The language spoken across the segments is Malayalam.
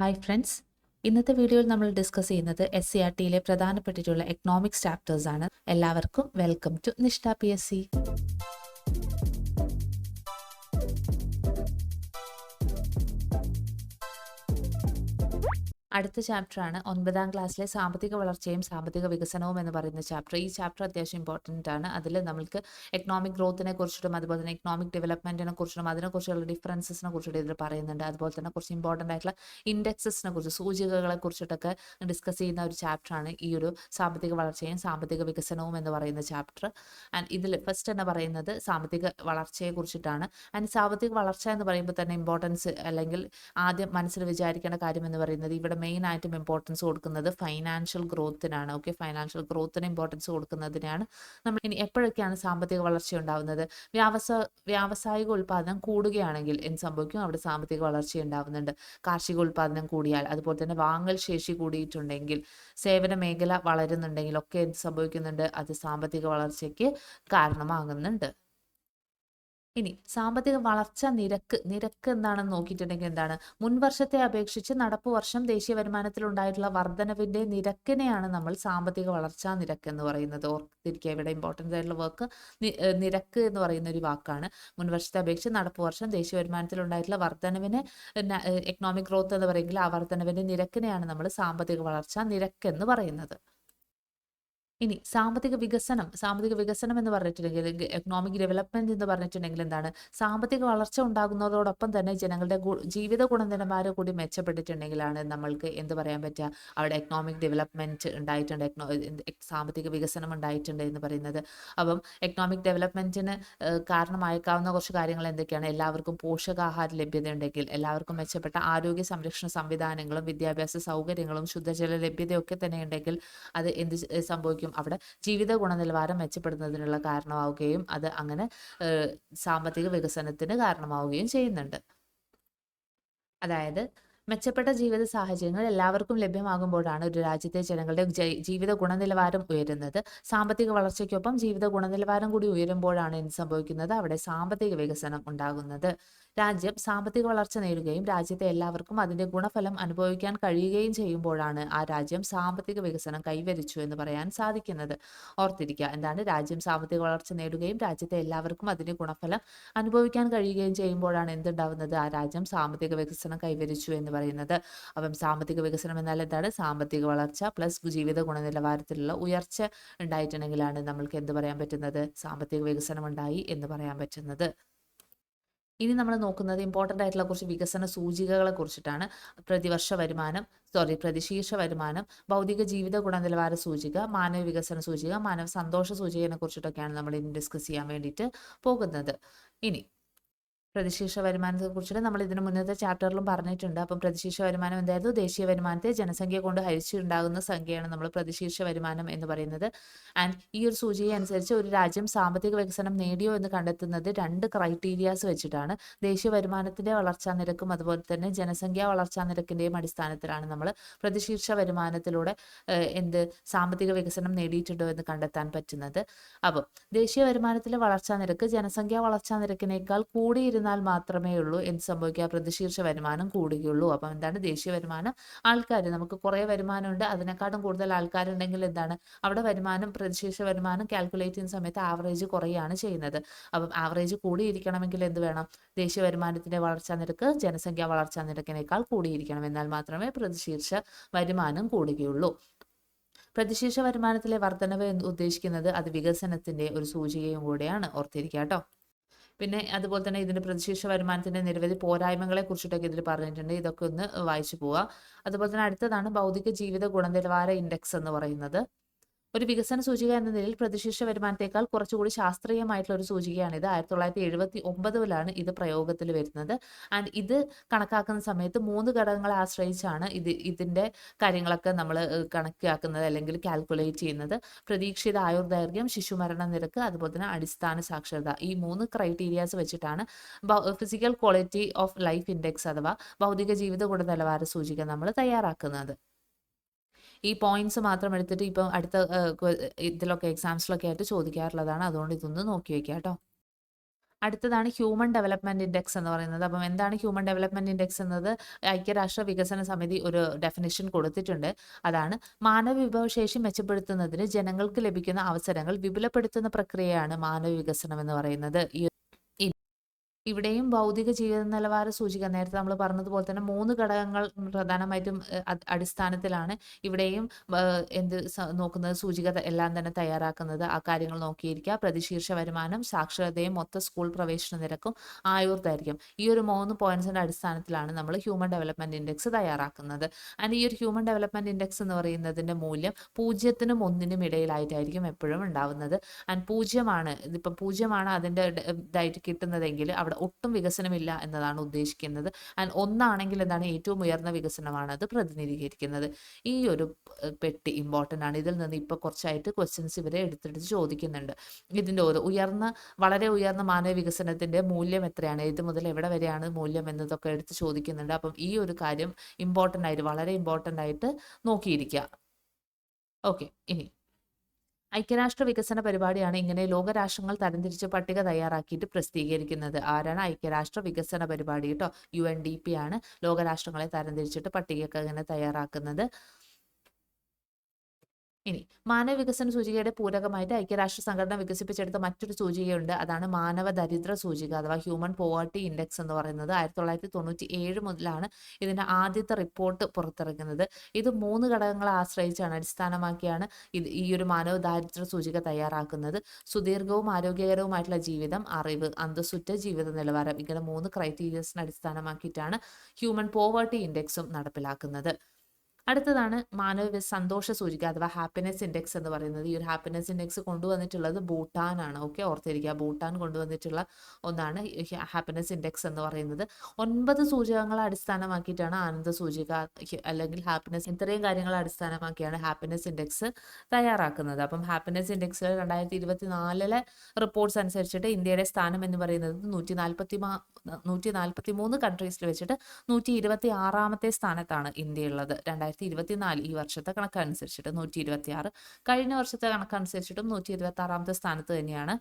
ഹായ് ഫ്രണ്ട്സ് ഇന്നത്തെ വീഡിയോയിൽ നമ്മൾ ഡിസ്കസ് ചെയ്യുന്നത് എസ് സി ആർ ടിയിലെ പ്രധാനപ്പെട്ടിട്ടുള്ള എക്കണോമിക്സ് ചാപ്റ്റേഴ്സ് ആണ്. എല്ലാവർക്കും welcome to Nishtha P S C അടുത്ത ചാപ്റ്റർ ആണ് ഒൻപതാം ക്ലാസ്സിലെ സാമ്പത്തിക വളർച്ചയും സാമ്പത്തിക വികസനവും എന്ന് പറയുന്ന ചാപ്റ്റർ. ഈ ചാപ്റ്റർ അത്യാവശ്യം ഇമ്പോർട്ടന്റ് ആണ്. അതിൽ നമുക്ക് എക്കണോമിക് ഗ്രോത്തിനെ കുറിച്ചിട്ടും അതുപോലെ തന്നെ എക്കണോമിക് ഡെവലപ്മെന്റിനെ കുറിച്ചിട്ടും അതിനെക്കുറിച്ചുള്ള ഡിഫറൻസസിനെ കുറിച്ചിട്ട് ഇതിൽ പറയുന്നുണ്ട്. അതുപോലെ തന്നെ കുറച്ച് ഇമ്പോർട്ടന്റ് ആയിട്ടുള്ള ഇൻഡെക്സസിനെ കുറിച്ച് സൂചികകളെ കുറിച്ചിട്ടൊക്കെ ഡിസ്കസ് ചെയ്യുന്ന ഒരു ചാപ്റ്റർ ആണ് ഈ ഒരു സാമ്പത്തിക വളർച്ചയും സാമ്പത്തിക വികസനവും എന്ന് പറയുന്ന ചാപ്റ്റർ ആൻഡ് ഇതിൽ ഫസ്റ്റ് എന്ന് പറയുന്നത് സാമ്പത്തിക വളർച്ചയെ കുറിച്ചിട്ടാണ്. ആൻഡ് സാമ്പത്തിക വളർച്ച എന്ന് പറയുമ്പോൾ തന്നെ ഇമ്പോർട്ടൻസ് അല്ലെങ്കിൽ ആദ്യം മനസ്സിൽ വിചാരിക്കേണ്ട കാര്യം എന്ന് പറയുന്നത് ഇവിടെ മെയിൻ ആയിട്ടും ഇമ്പോർട്ടൻസ് കൊടുക്കുന്നത് ഫൈനാൻഷ്യൽ ഗ്രോത്തിനാണ് ഓക്കെ ഫൈനാൻഷ്യൽ ഗ്രോത്തിന് ഇമ്പോർട്ടൻസ് കൊടുക്കുന്നതിനാണ് നമ്മൾ ഇനി എപ്പോഴൊക്കെയാണ് സാമ്പത്തിക വളർച്ച ഉണ്ടാവുന്നത്? വ്യാവസ വ്യാവസായിക ഉൽപ്പാദനം കൂടുകയാണെങ്കിൽ എന്ത് സംഭവിക്കും? അവിടെ സാമ്പത്തിക വളർച്ച ഉണ്ടാവുന്നുണ്ട്. കാർഷിക ഉൽപ്പാദനം കൂടിയാൽ അതുപോലെ തന്നെ വാങ്ങൽ ശേഷി കൂടിയിട്ടുണ്ടെങ്കിൽ സേവന മേഖല വളരുന്നുണ്ടെങ്കിൽ ഒക്കെ എന്ത് സംഭവിക്കുന്നുണ്ട്? അത് സാമ്പത്തിക വളർച്ചയ്ക്ക് കാരണമാകുന്നുണ്ട്. ഇനി സാമ്പത്തിക വളർച്ച നിരക്ക് നിരക്ക് എന്താണെന്ന് നോക്കിയിട്ടുണ്ടെങ്കിൽ എന്താണ്? മുൻവർഷത്തെ അപേക്ഷിച്ച് നടപ്പ് വർഷം ദേശീയ വരുമാനത്തിൽ ഉണ്ടായിട്ടുള്ള വർധനവിന്റെ നിരക്കിനെയാണ് നമ്മൾ സാമ്പത്തിക വളർച്ചാ നിരക്ക് എന്ന് പറയുന്നത്. ഓർത്തിരിക്കുക ഇവിടെ ഇമ്പോർട്ടന്റ് ആയിട്ടുള്ള വർക്ക് നിരക്ക് എന്ന് പറയുന്ന ഒരു വാക്കാണ്. മുൻവർഷത്തെ അപേക്ഷിച്ച് നടപ്പ് വർഷം ദേശീയ വരുമാനത്തിൽ ഉണ്ടായിട്ടുള്ള വർധനവിനെ എക്കണോമിക് ഗ്രോത്ത് എന്ന് പറയുമെങ്കിൽ ആ വർധനവിന്റെ നിരക്കിനെയാണ് നമ്മൾ സാമ്പത്തിക വളർച്ചാ നിരക്ക് എന്ന് പറയുന്നത്. ഇനി സാമ്പത്തിക വികസനം സാമ്പത്തിക വികസനം എന്ന് പറഞ്ഞിട്ടുണ്ടെങ്കിൽ എക്കണോമിക് ഡെവലപ്മെന്റ് എന്ന് പറഞ്ഞിട്ടുണ്ടെങ്കിൽ എന്താണ്? സാമ്പത്തിക വളർച്ച ഉണ്ടാകുന്നതോടൊപ്പം തന്നെ ജനങ്ങളുടെ ജീവിത ഗുണനിലവാരം കൂടി മെച്ചപ്പെട്ടിട്ടുണ്ടെങ്കിലാണ് നമ്മൾക്ക് എന്ത് പറയാൻ പറ്റുക? അവിടെ എക്കണോമിക് ഡെവലപ്മെന്റ് ഉണ്ടായിട്ടുണ്ട് എക്കണോ സാമ്പത്തിക വികസനം ഉണ്ടായിട്ടുണ്ട് എന്ന് പറയുന്നത്. അപ്പം എക്കണോമിക് ഡെവലപ്മെന്റിന് കാരണമായേക്കാവുന്ന കുറച്ച് കാര്യങ്ങൾ എന്തൊക്കെയാണ്? എല്ലാവർക്കും പോഷകാഹാര ലഭ്യത ഉണ്ടെങ്കിൽ എല്ലാവർക്കും മെച്ചപ്പെട്ട ആരോഗ്യ സംരക്ഷണ സംവിധാനങ്ങളും വിദ്യാഭ്യാസ സൗകര്യങ്ങളും ശുദ്ധജല ലഭ്യതയൊക്കെ തന്നെ ഉണ്ടെങ്കിൽ അത് എന്ത് ചെ- സംഭവിക്കും അവിടെ ജീവിത ഗുണനിലവാരം മെച്ചപ്പെടുന്നതിനുള്ള കാരണമാവുകയും അത് അങ്ങനെ സാമ്പത്തിക വികസനത്തിന് കാരണമാവുകയും ചെയ്യുന്നുണ്ട്. അതായത് മെച്ചപ്പെട്ട ജീവിത സാഹചര്യങ്ങൾ എല്ലാവർക്കും ലഭ്യമാകുമ്പോഴാണ് ഒരു രാജ്യത്തെ ജനങ്ങളുടെ ജീവിത ഗുണനിലവാരം ഉയരുന്നത്. സാമ്പത്തിക വളർച്ചയ്ക്കൊപ്പം ജീവിത ഗുണനിലവാരം കൂടി ഉയരുമ്പോഴാണ് എന്ത് സംഭവിക്കുന്നത്? അവിടെ സാമ്പത്തിക വികസനം ഉണ്ടാകുന്നത്. രാജ്യം സാമ്പത്തിക വളർച്ച നേടുകയും രാജ്യത്തെ എല്ലാവർക്കും അതിന്റെ ഗുണഫലം അനുഭവിക്കാൻ കഴിയുകയും ചെയ്യുമ്പോഴാണ് ആ രാജ്യം സാമ്പത്തിക വികസനം കൈവരിച്ചു എന്ന് പറയാൻ സാധിക്കുന്നത്. ഓർത്തിരിക്കുക എന്താണ്? രാജ്യം സാമ്പത്തിക വളർച്ച നേടുകയും രാജ്യത്തെ എല്ലാവർക്കും അതിന്റെ ഗുണഫലം അനുഭവിക്കാൻ കഴിയുകയും ചെയ്യുമ്പോഴാണ് എന്തുണ്ടാവുന്നത്? ആ രാജ്യം സാമ്പത്തിക വികസനം കൈവരിച്ചു എന്ന് പറയുന്നത്. അപ്പം സാമ്പത്തിക വികസനം എന്നാൽ എന്താണ്? സാമ്പത്തിക വളർച്ച പ്ലസ് ജീവിത ഗുണനിലവാരത്തിലുള്ള ഉയർച്ച ഉണ്ടായിട്ടുണ്ടെങ്കിലാണ് നമ്മൾക്ക് എന്ത് പറയാൻ പറ്റുന്നത്? സാമ്പത്തിക വികസനം ഉണ്ടായി എന്ന് പറയാൻ പറ്റുന്നത്. ഇനി നമ്മൾ നോക്കുന്നത് ഇമ്പോർട്ടന്റ് ആയിട്ടുള്ള കുറച്ച് വികസന സൂചികകളെ കുറിച്ചിട്ടാണ്. പ്രതിവർഷ വരുമാനം സോറി പ്രതിശീർഷ വരുമാനം ഭൗതിക ജീവിത ഗുണനിലവാര സൂചിക മാനവ വികസന സൂചിക മാനവ സന്തോഷ സൂചികനെ കുറിച്ചിട്ടൊക്കെയാണ് നമ്മൾ ഇനി ഡിസ്കസ് ചെയ്യാൻ വേണ്ടിയിട്ട് പോകുന്നത്. ഇനി പ്രതിശീർഷ വരുമാനത്തെ കുറിച്ചിട്ട് നമ്മൾ ഇതിനു മുന്നത്തെ ചാപ്റ്ററിലും പറഞ്ഞിട്ടുണ്ട്. അപ്പം പ്രതിശീർഷ വരുമാനം എന്തായിരുന്നു? ദേശീയ വരുമാനത്തെ ജനസംഖ്യ കൊണ്ട് ഹരിച്ചുണ്ടാകുന്ന സംഖ്യയാണ് നമ്മൾ പ്രതിശീർഷ വരുമാനം എന്ന് പറയുന്നത്. ആൻഡ് ഈ ഒരു സൂചിക അനുസരിച്ച് ഒരു രാജ്യം സാമ്പത്തിക വികസനം നേടിയോ എന്ന് കണ്ടെത്തുന്നത് രണ്ട് ക്രൈറ്റീരിയാസ് വെച്ചിട്ടാണ്. ദേശീയ വരുമാനത്തിന്റെ വളർച്ചാ നിരക്കും അതുപോലെ തന്നെ ജനസംഖ്യാ വളർച്ചാ നിരക്കിന്റെയും അടിസ്ഥാനത്തിലാണ് നമ്മൾ പ്രതിശീർഷ വരുമാനത്തിലൂടെ എന്ത് സാമ്പത്തിക വികസനം നേടിയിട്ടുണ്ടോ എന്ന് കണ്ടെത്താൻ പറ്റുന്നത്. അപ്പോൾ ദേശീയ വരുമാനത്തിലെ വളർച്ചാ നിരക്ക് ജനസംഖ്യാ വളർച്ചാ നിരക്കിനേക്കാൾ കൂടിയിരുന്നാൽ മാത്രമേ ഉള്ളൂ എന്ത് സംഭവിക്കുക? പ്രതിശീർഷ വരുമാനം കൂടുകയുള്ളൂ. അപ്പം എന്താണ്? ദേശീയ വരുമാനം ആൾക്കാർ നമുക്ക് കുറേ വരുമാനമുണ്ട്. അതിനെക്കാട്ടും കൂടുതൽ ആൾക്കാരുണ്ടെങ്കിൽ എന്താണ്? അവിടെ വരുമാനം പ്രതിശീർഷ വരുമാനം കാൽക്കുലേറ്റ് ചെയ്യുന്ന സമയത്ത് ആവറേജ് കുറയാണ് ചെയ്യുന്നത്. അപ്പം ആവറേജ് കൂടിയിരിക്കണമെങ്കിൽ എന്ത് വേണം? ദേശീയ വരുമാനത്തിന്റെ വളർച്ചാ നിരക്ക് ജനസംഖ്യാ വളർച്ചാ നിരക്കിനേക്കാൾ കൂടിയിരിക്കണം. എന്നാൽ മാത്രമേ പ്രതിശീർഷ വരുമാനം കൂടുകയുള്ളൂ. പ്രതിശീർഷ വരുമാനത്തിലെ വർധനവ് എന്ന് ഉദ്ദേശിക്കുന്നത് അത് വികസനത്തിന്റെ ഒരു സൂചികയും കൂടെയാണ്. ഓർത്തിരിക്കുക കേട്ടോ. പിന്നെ അതുപോലെ തന്നെ ഇതിന്റെ പ്രതിശീർഷ വരുമാനത്തിന്റെ നിരവധി പോരായ്മകളെ കുറിച്ചിട്ടൊക്കെ ഇതിൽ പറഞ്ഞിട്ടുണ്ട്. ഇതൊക്കെ ഒന്ന് വായിച്ചു പോവുക അതുപോലെ തന്നെ അടുത്തതാണ് ഭൗതിക ജീവിത ഗുണനിലവാര ഇൻഡെക്സ് എന്ന് പറയുന്നത്. ഒരു വികസന സൂചിക എന്ന നിലയിൽ പ്രതിശീർഷ വരുമാനത്തേക്കാൾ കുറച്ചുകൂടി ശാസ്ത്രീയമായിട്ടുള്ള ഒരു സൂചികയാണിത്. ആയിരത്തി തൊള്ളായിരത്തി എഴുപത്തി ഒമ്പതിലാണ് ഇത് പ്രയോഗത്തിൽ വരുന്നത്. ആൻഡ് ഇത് കണക്കാക്കുന്ന സമയത്ത് മൂന്ന് ഘടകങ്ങളെ ആശ്രയിച്ചാണ് ഇത് ഇതിന്റെ കാര്യങ്ങളൊക്കെ നമ്മൾ കണക്കാക്കുന്നത് അല്ലെങ്കിൽ കാൽക്കുലേറ്റ് ചെയ്യുന്നത്. പ്രതീക്ഷിത ആയുർദൈർഘ്യം ശിശുമരണ നിരക്ക് അതുപോലെ തന്നെ അടിസ്ഥാന സാക്ഷരത. ഈ മൂന്ന് ക്രൈറ്റീരിയാസ് വെച്ചിട്ടാണ് physical quality of life index അഥവാ ഭൗതിക ജീവിത ഗുണനിലവാര സൂചിക നമ്മൾ തയ്യാറാക്കുന്നത്. ഈ പോയിന്റ്സ് മാത്രം എടുത്തിട്ട് ഇപ്പം അടുത്ത ഇതിലൊക്കെ എക്സാംസിലൊക്കെ ആയിട്ട് ചോദിക്കാറുള്ളതാണ്. അതുകൊണ്ട് ഇതൊന്ന് നോക്കി വെക്കുക കേട്ടോ അടുത്തതാണ് ഹ്യൂമൻ ഡെവലപ്മെന്റ് ഇൻഡെക്സ് എന്ന് പറയുന്നത്. അപ്പം എന്താണ് ഹ്യൂമൻ ഡെവലപ്മെന്റ് ഇൻഡെക്സ് എന്നത്? ഐക്യരാഷ്ട്ര വികസന സമിതി ഒരു ഡെഫിനിഷൻ കൊടുത്തിട്ടുണ്ട്. അതാണ് മാനവ വിഭവശേഷി മെച്ചപ്പെടുത്തുന്നതിന് ജനങ്ങൾക്ക് ലഭിക്കുന്ന അവസരങ്ങൾ വിപുലപ്പെടുത്തുന്ന പ്രക്രിയയാണ് മാനവ വികസനം എന്ന് പറയുന്നത്. ഈ ഇവിടെയും ഭൗതിക ജീവിത നിലവാര സൂചിക നേരത്തെ നമ്മൾ പറഞ്ഞതുപോലെ തന്നെ മൂന്ന് ഘടകങ്ങൾ പ്രധാനമായിട്ടും അടിസ്ഥാനത്തിലാണ് ഇവിടെയും എന്ത് നോക്കുന്നത് സൂചിക എല്ലാം തന്നെ തയ്യാറാക്കുന്നത്. ആ കാര്യങ്ങൾ നോക്കിയിരിക്കുക. പ്രതിശീർഷ വരുമാനം സാക്ഷരതയും മൊത്ത സ്കൂൾ പ്രവേശന നിരക്കും ആയുർ ദൈർഘ്യം ഈ ഒരു മൂന്ന് പോയിന്റ്സിന്റെ അടിസ്ഥാനത്തിലാണ് നമ്മൾ ഹ്യൂമൻ ഡെവലപ്മെന്റ് ഇൻഡെക്സ് തയ്യാറാക്കുന്നത്. ആൻഡ് ഈ ഒരു ഹ്യൂമൻ ഡെവലപ്മെന്റ് ഇൻഡെക്സ് എന്ന് പറയുന്നതിന്റെ മൂല്യം പൂജ്യത്തിനും ഒന്നിനും ഇടയിലായിട്ടായിരിക്കും എപ്പോഴും ഉണ്ടാവുന്നത്. ആൻഡ് പൂജ്യമാണ് ഇതിപ്പം പൂജ്യമാണ് അതിന്റെ ഇതായിട്ട് കിട്ടുന്നതെങ്കിൽ അവിടെ ഒട്ടും വികസനമില്ല എന്നതാണ് ഉദ്ദേശിക്കുന്നത്. ആൻഡ് ഒന്നാണെങ്കിൽ എന്താണ്? ഏറ്റവും ഉയർന്ന വികസനമാണ് അത് പ്രതിനിധീകരിക്കുന്നത്. ഈ ഒരു പെട്ടി ഇമ്പോർട്ടന്റ് ആണ്. ഇതിൽ നിന്ന് ഇപ്പോൾ കുറച്ചായിട്ട് ക്വസ്റ്റ്യൻസ് ഇവരെ എടുത്തെടുത്ത് ചോദിക്കുന്നുണ്ട്. ഇതിന്റെ ഒരു ഉയർന്ന വളരെ ഉയർന്ന മാനവ വികസനത്തിന്റെ മൂല്യം എത്രയാണ്? ഏത് മുതൽ എവിടെ വരെയാണ് മൂല്യം എന്നതൊക്കെ എടുത്ത് ചോദിക്കുന്നുണ്ട്. അപ്പം ഈ ഒരു കാര്യം ഇമ്പോർട്ടന്റ് ആയിട്ട് വളരെ ഇമ്പോർട്ടന്റ് ആയിട്ട് നോക്കിയിരിക്കുക. ഓക്കെ ഇനി ഐക്യരാഷ്ട്ര വികസന പരിപാടിയാണ് ഇങ്ങനെ ലോകരാഷ്ട്രങ്ങൾ തരംതിരിച്ച് പട്ടിക തയ്യാറാക്കിയിട്ട് പ്രസിദ്ധീകരിക്കുന്നത്. ആരാണ് ഐക്യരാഷ്ട്ര വികസന പരിപാടി കേട്ടോ യു എൻ ഡി പി ആണ്. ലോകരാഷ്ട്രങ്ങളെ തരംതിരിച്ചിട്ട് പട്ടികയൊക്കെ ഇങ്ങനെ തയ്യാറാക്കുന്നത്. ഇനി മാനവ വികസന സൂചികയുടെ പൂരകമായിട്ട് ഐക്യരാഷ്ട്ര സംഘടന വികസിപ്പിച്ചെടുത്ത മറ്റൊരു സൂചികയുണ്ട്. അതാണ് മാനവ ദരിദ്ര സൂചിക അഥവാ ഹ്യൂമൻ പോവർട്ടി ഇൻഡെക്സ് എന്ന് പറയുന്നത്. ആയിരത്തി തൊള്ളായിരത്തി തൊണ്ണൂറ്റി ഏഴ് മുതലാണ് ഇതിന്റെ ആദ്യത്തെ റിപ്പോർട്ട് പുറത്തിറങ്ങുന്നത്. ഇത് മൂന്ന് ഘടകങ്ങളെ ആശ്രയിച്ചാണ് അടിസ്ഥാനമാക്കിയാണ് ഇത് ഈ ഒരു മാനവ ദാരിദ്ര സൂചിക തയ്യാറാക്കുന്നത്. സുദീർഘവും ആരോഗ്യകരവുമായിട്ടുള്ള ജീവിതം അറിവ് അന്തസ്സുറ്റ ജീവിത നിലവാരം ഇങ്ങനെ മൂന്ന് ക്രൈറ്റീരിയസിനെ അടിസ്ഥാനമാക്കിയിട്ടാണ് ഹ്യൂമൻ പോവർട്ടി ഇൻഡെക്സും നടപ്പിലാക്കുന്നത്. അടുത്തതാണ് മാനവ സന്തോഷ സൂചിക അഥവാ ഹാപ്പിനെസ് ഇൻഡെക്സ് എന്ന് പറയുന്നത്. ഈ ഒരു ഹാപ്പിനെസ് ഇൻഡെക്സ് കൊണ്ടുവന്നിട്ടുള്ളത് ഭൂട്ടാനാണ്. ഓക്കെ ഓർത്തിരിക്കുക. ഭൂട്ടാൻ കൊണ്ടുവന്നിട്ടുള്ള ഒന്നാണ് ഹാപ്പിനെസ് ഇൻഡെക്സ് എന്ന് പറയുന്നത്. ഒൻപത് സൂചകങ്ങളെ അടിസ്ഥാനമാക്കിയിട്ടാണ് ആനന്ദ സൂചിക അല്ലെങ്കിൽ ഹാപ്പിനെസ് ഇത്രയും കാര്യങ്ങളെ അടിസ്ഥാനമാക്കിയാണ് ഹാപ്പിനെസ് ഇൻഡെക്സ് തയ്യാറാക്കുന്നത്. അപ്പം ഹാപ്പിനെസ് ഇൻഡെക്സ് രണ്ടായിരത്തി ഇരുപത്തി നാലിലെ റിപ്പോർട്ട്സ് അനുസരിച്ചിട്ട് ഇന്ത്യയുടെ സ്ഥാനം എന്ന് പറയുന്നത് നൂറ്റി നാൽപ്പത്തി നൂറ്റി നാൽപ്പത്തി മൂന്ന് കൺട്രീസിൽ വെച്ചിട്ട് നൂറ്റി ഇരുപത്തി ആറാമത്തെ സ്ഥാനത്താണ് ഇന്ത്യ ഉള്ളത് രണ്ടായിരത്തി ഇരുപത്തിനാല് ഈ വർഷത്തെ കണക്കനുസരിച്ചിട്ട് നൂറ്റി ഇരുപത്തി ആറ് കഴിഞ്ഞ വർഷത്തെ കണക്കനുസരിച്ചിട്ടും നൂറ്റി ഇരുപത്തി ആറാമത്തെ സ്ഥാനത്ത് തന്നെയാണ്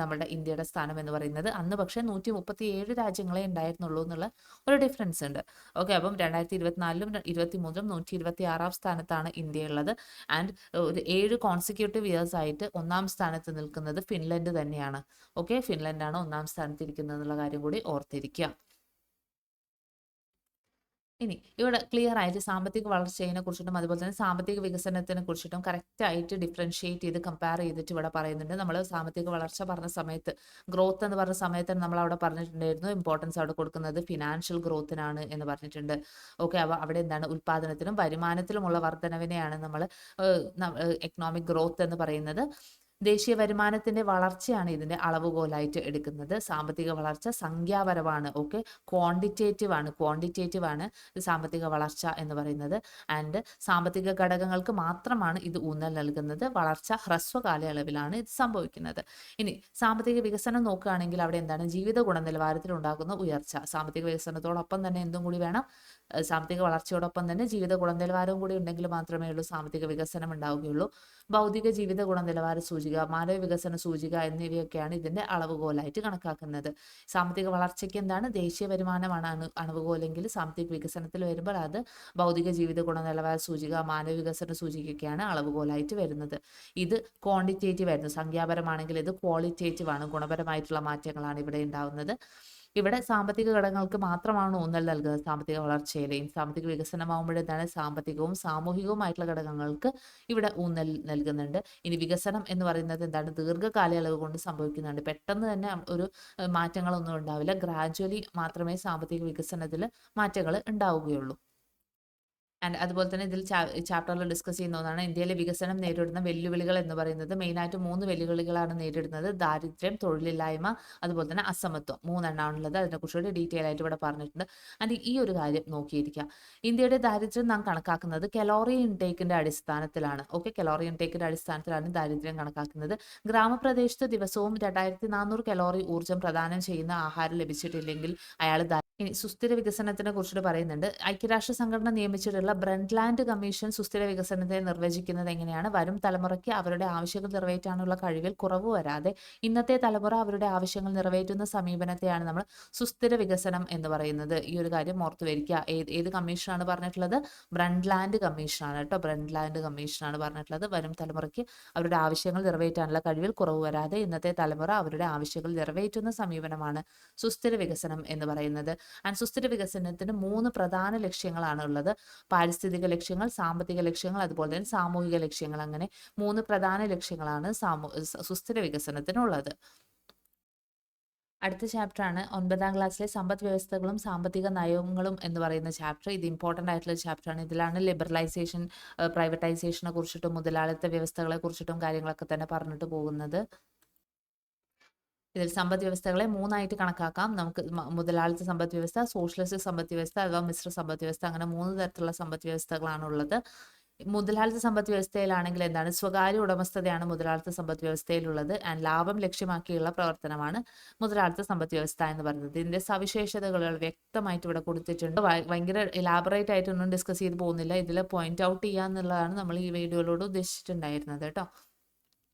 നമ്മുടെ ഇന്ത്യയുടെ സ്ഥാനം എന്ന് പറയുന്നത്. അന്ന് പക്ഷേ നൂറ്റി മുപ്പത്തി ഏഴ് രാജ്യങ്ങളെ ഉണ്ടായിരുന്നുള്ളൂ എന്നുള്ള ഒരു ഡിഫറൻസ് ഉണ്ട്. ഓക്കെ അപ്പം രണ്ടായിരത്തി ഇരുപത്തിനാലിലും ഇരുപത്തി മൂന്നിലും നൂറ്റി ഇരുപത്തി ആറാം സ്ഥാനത്താണ് ഇന്ത്യ ഉള്ളത് ആൻഡ് ഒരു ഏഴ് കോൺസിക്യൂട്ടീവ് ഇയേഴ്സ് ആയിട്ട് ഒന്നാം സ്ഥാനത്ത് നിൽക്കുന്നത് ഫിൻലൻഡ് തന്നെയാണ്. ഓക്കെ ഫിൻലൻഡാണ് ഒന്നാം സ്ഥാനത്ത് ഇരിക്കുന്നത് എന്നുള്ള കാര്യം കൂടി ഓർത്തിരിക്കുക. ഇനി ഇവിടെ ക്ലിയർ ആയിട്ട് സാമ്പത്തിക വളർച്ചയെ കുറിച്ചിട്ടും അതുപോലെ തന്നെ സാമ്പത്തിക വികസനത്തിനെ കുറിച്ചിട്ടും കറക്റ്റ് ആയിട്ട് ഡിഫറൻഷിയേറ്റ് ചെയ്ത് കമ്പയർ ചെയ്തിട്ട് ഇവിടെ പറയുന്നുണ്ട്. നമ്മൾ സാമ്പത്തിക വളർച്ച പറഞ്ഞ സമയത്ത് ഗ്രോത്ത് എന്ന് പറഞ്ഞ സമയത്ത് നമ്മൾ അവിടെ പറഞ്ഞിട്ടുണ്ടായിരുന്നു ഇമ്പോർട്ടൻസ് അവിടെ കൊടുക്കുന്നത് ഫിനാൻഷ്യൽ ഗ്രോത്തിനാണ് എന്ന് പറഞ്ഞിട്ടുണ്ട്. ഓക്കെ അപ്പോൾ അവിടെ എന്താണ്? ഉൽപാദനത്തിനും വരുമാനത്തിലുമുള്ള വർധനവിനെയാണ് നമ്മൾ എക്കണോമിക് ഗ്രോത്ത് എന്ന് പറയുന്നത്. ദേശീയ വരുമാനത്തിന്റെ വളർച്ചയാണ് ഇതിന്റെ അളവുകോലായിട്ട് എടുക്കുന്നത്. സാമ്പത്തിക വളർച്ച സംഖ്യാപരമാണ് ഓക്കെ ക്വാണ്ടിറ്റേറ്റീവ് ആണ്. ക്വാണ്ടിറ്റേറ്റീവ് ആണ് സാമ്പത്തിക വളർച്ച എന്ന് പറയുന്നത്. ആൻഡ് സാമ്പത്തിക ഘടകങ്ങൾക്ക് മാത്രമാണ് ഇത് ഊന്നൽ നൽകുന്നത്. വളർച്ച ഹ്രസ്വ കാലയളവിലാണ് ഇത് സംഭവിക്കുന്നത്. ഇനി സാമ്പത്തിക വികസനം നോക്കുകയാണെങ്കിൽ അവിടെ എന്താണ്? ജീവിത ഗുണനിലവാരത്തിൽ ഉണ്ടാകുന്ന ഉയർച്ച. സാമ്പത്തിക വികസനത്തോടൊപ്പം തന്നെ എന്തും കൂടി വേണം. സാമ്പത്തിക വളർച്ചയോടൊപ്പം തന്നെ ജീവിത ഗുണനിലവാരവും കൂടി ഉണ്ടെങ്കിൽ മാത്രമേ ഉള്ളൂ സാമ്പത്തിക വികസനം ഉണ്ടാവുകയുള്ളൂ. ഭൗതിക ജീവിത ഗുണനിലവാര സൂചിക മാനവ വികസന സൂചിക എന്നിവയൊക്കെയാണ് ഇതിന്റെ അളവുകോലായിട്ട് കണക്കാക്കുന്നത്. സാമ്പത്തിക വളർച്ചയ്ക്ക് എന്താണ്? ദേശീയ വരുമാനമാണ് അണു അളവുകോലെങ്കിൽ സാമ്പത്തിക വികസനത്തിൽ വരുമ്പോൾ അത് ഭൗതിക ജീവിത ഗുണനിലവാര സൂചിക മാനവ വികസന സൂചികയൊക്കെയാണ് അളവുകോലായിട്ട് വരുന്നത്. ഇത് ക്വാണ്ടിറ്റേറ്റീവ് ആയിരുന്നു. സംഖ്യാപരമാണെങ്കിൽ ഇത് ക്വാളിറ്റേറ്റീവ് ആണ്. ഗുണപരമായിട്ടുള്ള മാറ്റങ്ങളാണ് ഇവിടെ ഉണ്ടാവുന്നത്. ഇവിടെ സാമ്പത്തിക ഘടകങ്ങൾക്ക് മാത്രമാണ് ഊന്നൽ നൽകുന്നത്. സാമ്പത്തിക വളർച്ചയിലെയും സാമ്പത്തിക വികസനമാകുമ്പോഴെന്താണ് സാമ്പത്തികവും സാമൂഹികവുമായിട്ടുള്ള ഘടകങ്ങൾക്ക് ഇവിടെ ഊന്നൽ നൽകുന്നുണ്ട്. ഇനി വികസനം എന്ന് പറയുന്നത് എന്താണ്? ദീർഘകാലയളവ് കൊണ്ട് സംഭവിക്കുന്നുണ്ട്. പെട്ടെന്ന് തന്നെ ഒരു മാറ്റങ്ങളൊന്നും ഉണ്ടാവില്ല. ഗ്രാജുവലി മാത്രമേ സാമ്പത്തിക വികസനത്തിൽ മാറ്റങ്ങൾ ഉണ്ടാവുകയുള്ളൂ. ആൻഡ് അതുപോലെ തന്നെ ഇതിൽ ചാപ്റ്ററിൽ ഡിസ്കസ് ചെയ്യുന്ന ഒന്നാണ് ഇന്ത്യയിലെ വികസനം നേരിടുന്ന വെല്ലുവിളികൾ എന്ന് പറയുന്നത്. മെയിനായിട്ട് മൂന്ന് വെല്ലുവിളികളാണ് നേരിടുന്നത്. ദാരിദ്ര്യം തൊഴിലില്ലായ്മ അതുപോലെ തന്നെ അസമത്വം. മൂന്നെണ്ണമാണുള്ളത് അതിനെക്കുറിച്ചുകൂടി ഡീറ്റെയിൽ ആയിട്ട് ഇവിടെ പറഞ്ഞിട്ടുണ്ട്. ആൻഡ് ഈ ഒരു കാര്യം നോക്കിയിരിക്കുക ഇന്ത്യയുടെ ദാരിദ്ര്യം നാം കണക്കാക്കുന്നത് കലോറി ഇൻടേക്കിന്റെ അടിസ്ഥാനത്തിലാണ്. ഓക്കെ കലോറി ഇൻടേക്കിന്റെ അടിസ്ഥാനത്തിലാണ് ദാരിദ്ര്യം കണക്കാക്കുന്നത്. ഗ്രാമപ്രദേശത്ത് ദിവസവും രണ്ടായിരത്തി നാനൂറ് കലോറി ഊർജം പ്രദാനം ചെയ്യുന്ന ആഹാരം ലഭിച്ചിട്ടില്ലെങ്കിൽ അയാൾ സുസ്ഥിര വികസനത്തിനെ കുറിച്ചിട്ട് പറയുന്നുണ്ട്. ഐക്യരാഷ്ട്ര സംഘടന നിയമിച്ചിട്ടുള്ള ബ്രണ്ട്ലാൻഡ് കമ്മീഷൻ സുസ്ഥിര വികസനത്തെ നിർവചിക്കുന്നത് എങ്ങനെയാണ്? വരും തലമുറയ്ക്ക് അവരുടെ ആവശ്യങ്ങൾ നിറവേറ്റാനുള്ള കഴിവിൽ കുറവ് വരാതെ ഇന്നത്തെ തലമുറ അവരുടെ ആവശ്യങ്ങൾ നിറവേറ്റുന്ന സമീപനത്തെയാണ് നമ്മൾ സുസ്ഥിര വികസനം എന്ന് പറയുന്നത്. ഈ ഒരു കാര്യം ഓർത്തു വരിക. ഏത് ഏത് കമ്മീഷനാണ് പറഞ്ഞിട്ടുള്ളത്? ബ്രണ്ട്ലാൻഡ് കമ്മീഷനാണ് കേട്ടോ. ബ്രണ്ട്ലാൻഡ് കമ്മീഷനാണ് പറഞ്ഞിട്ടുള്ളത്. വരും തലമുറയ്ക്ക് അവരുടെ ആവശ്യങ്ങൾ നിറവേറ്റാനുള്ള കഴിവിൽ കുറവ് വരാതെ ഇന്നത്തെ തലമുറ അവരുടെ ആവശ്യങ്ങൾ നിറവേറ്റുന്ന സമീപനമാണ് സുസ്ഥിര വികസനം എന്ന് പറയുന്നത്. ആൻഡ് സുസ്ഥിര വികസനത്തിന് മൂന്ന് പ്രധാന ലക്ഷ്യങ്ങളാണ് ഉള്ളത്. പാരിസ്ഥിതിക ലക്ഷ്യങ്ങൾ സാമ്പത്തിക ലക്ഷ്യങ്ങൾ അതുപോലെ തന്നെ സാമൂഹിക ലക്ഷ്യങ്ങൾ അങ്ങനെ മൂന്ന് പ്രധാന ലക്ഷ്യങ്ങളാണ് സാമൂ സുസ്ഥിര വികസനത്തിനുള്ളത്. അടുത്ത ചാപ്റ്റർ ആണ് ഒൻപതാം ക്ലാസ്സിലെ സമ്പദ് വ്യവസ്ഥകളും സാമ്പത്തിക നയങ്ങളും എന്ന് പറയുന്ന ചാപ്റ്റർ ഇത് ഇമ്പോർട്ടന്റ് ആയിട്ടുള്ള ചാപ്റ്റർ ആണ്. ഇതിലാണ് ലിബറലൈസേഷൻ പ്രൈവറ്റൈസേഷനെ കുറിച്ചിട്ടും മുതലാളിത്ത വ്യവസ്ഥകളെ കുറിച്ചിട്ടും കാര്യങ്ങളൊക്കെ തന്നെ പറഞ്ഞിട്ട് പോകുന്നത്. ഇതിൽ സമ്പദ് വ്യവസ്ഥകളെ മൂന്നായിട്ട് കണക്കാക്കാം. നമുക്ക് മുതലാളിത്ത സമ്പദ് വ്യവസ്ഥ സോഷ്യലിസ്റ്റ് സമ്പദ് വ്യവസ്ഥ അഥവാ മിശ്ര സമ്പദ് വ്യവസ്ഥ. അങ്ങനെ മൂന്ന് തരത്തിലുള്ള സമ്പദ് വ്യവസ്ഥകളാണ് ഉള്ളത് മുതലാളിത്ത സമ്പദ് വ്യവസ്ഥയിലാണെങ്കിൽ എന്താണ്? സ്വകാര്യ ഉടമസ്ഥതയാണ് മുതലാളിത്ത സമ്പദ് വ്യവസ്ഥയിലുള്ളത്. ആൻഡ് ലാഭം ലക്ഷ്യമാക്കിയുള്ള പ്രവർത്തനമാണ് മുതലാളിത്ത സമ്പദ് വ്യവസ്ഥ എന്ന് പറയുന്നത്. ഇതിന്റെ സവിശേഷതകൾ വ്യക്തമായിട്ട് ഇവിടെ കൊടുത്തിട്ടുണ്ട്. ഭയ- ഭയങ്കര എലാബറേറ്റ് ആയിട്ടൊന്നും ഡിസ്കസ് ചെയ്ത് പോകുന്നില്ല. ഇതിൽ പോയിന്റ് ഔട്ട് ചെയ്യാന്നുള്ളതാണ് നമ്മൾ ഈ വീഡിയോയിലൂടെ ഉദ്ദേശിച്ചിട്ടുണ്ടായിരുന്നത് കേട്ടോ.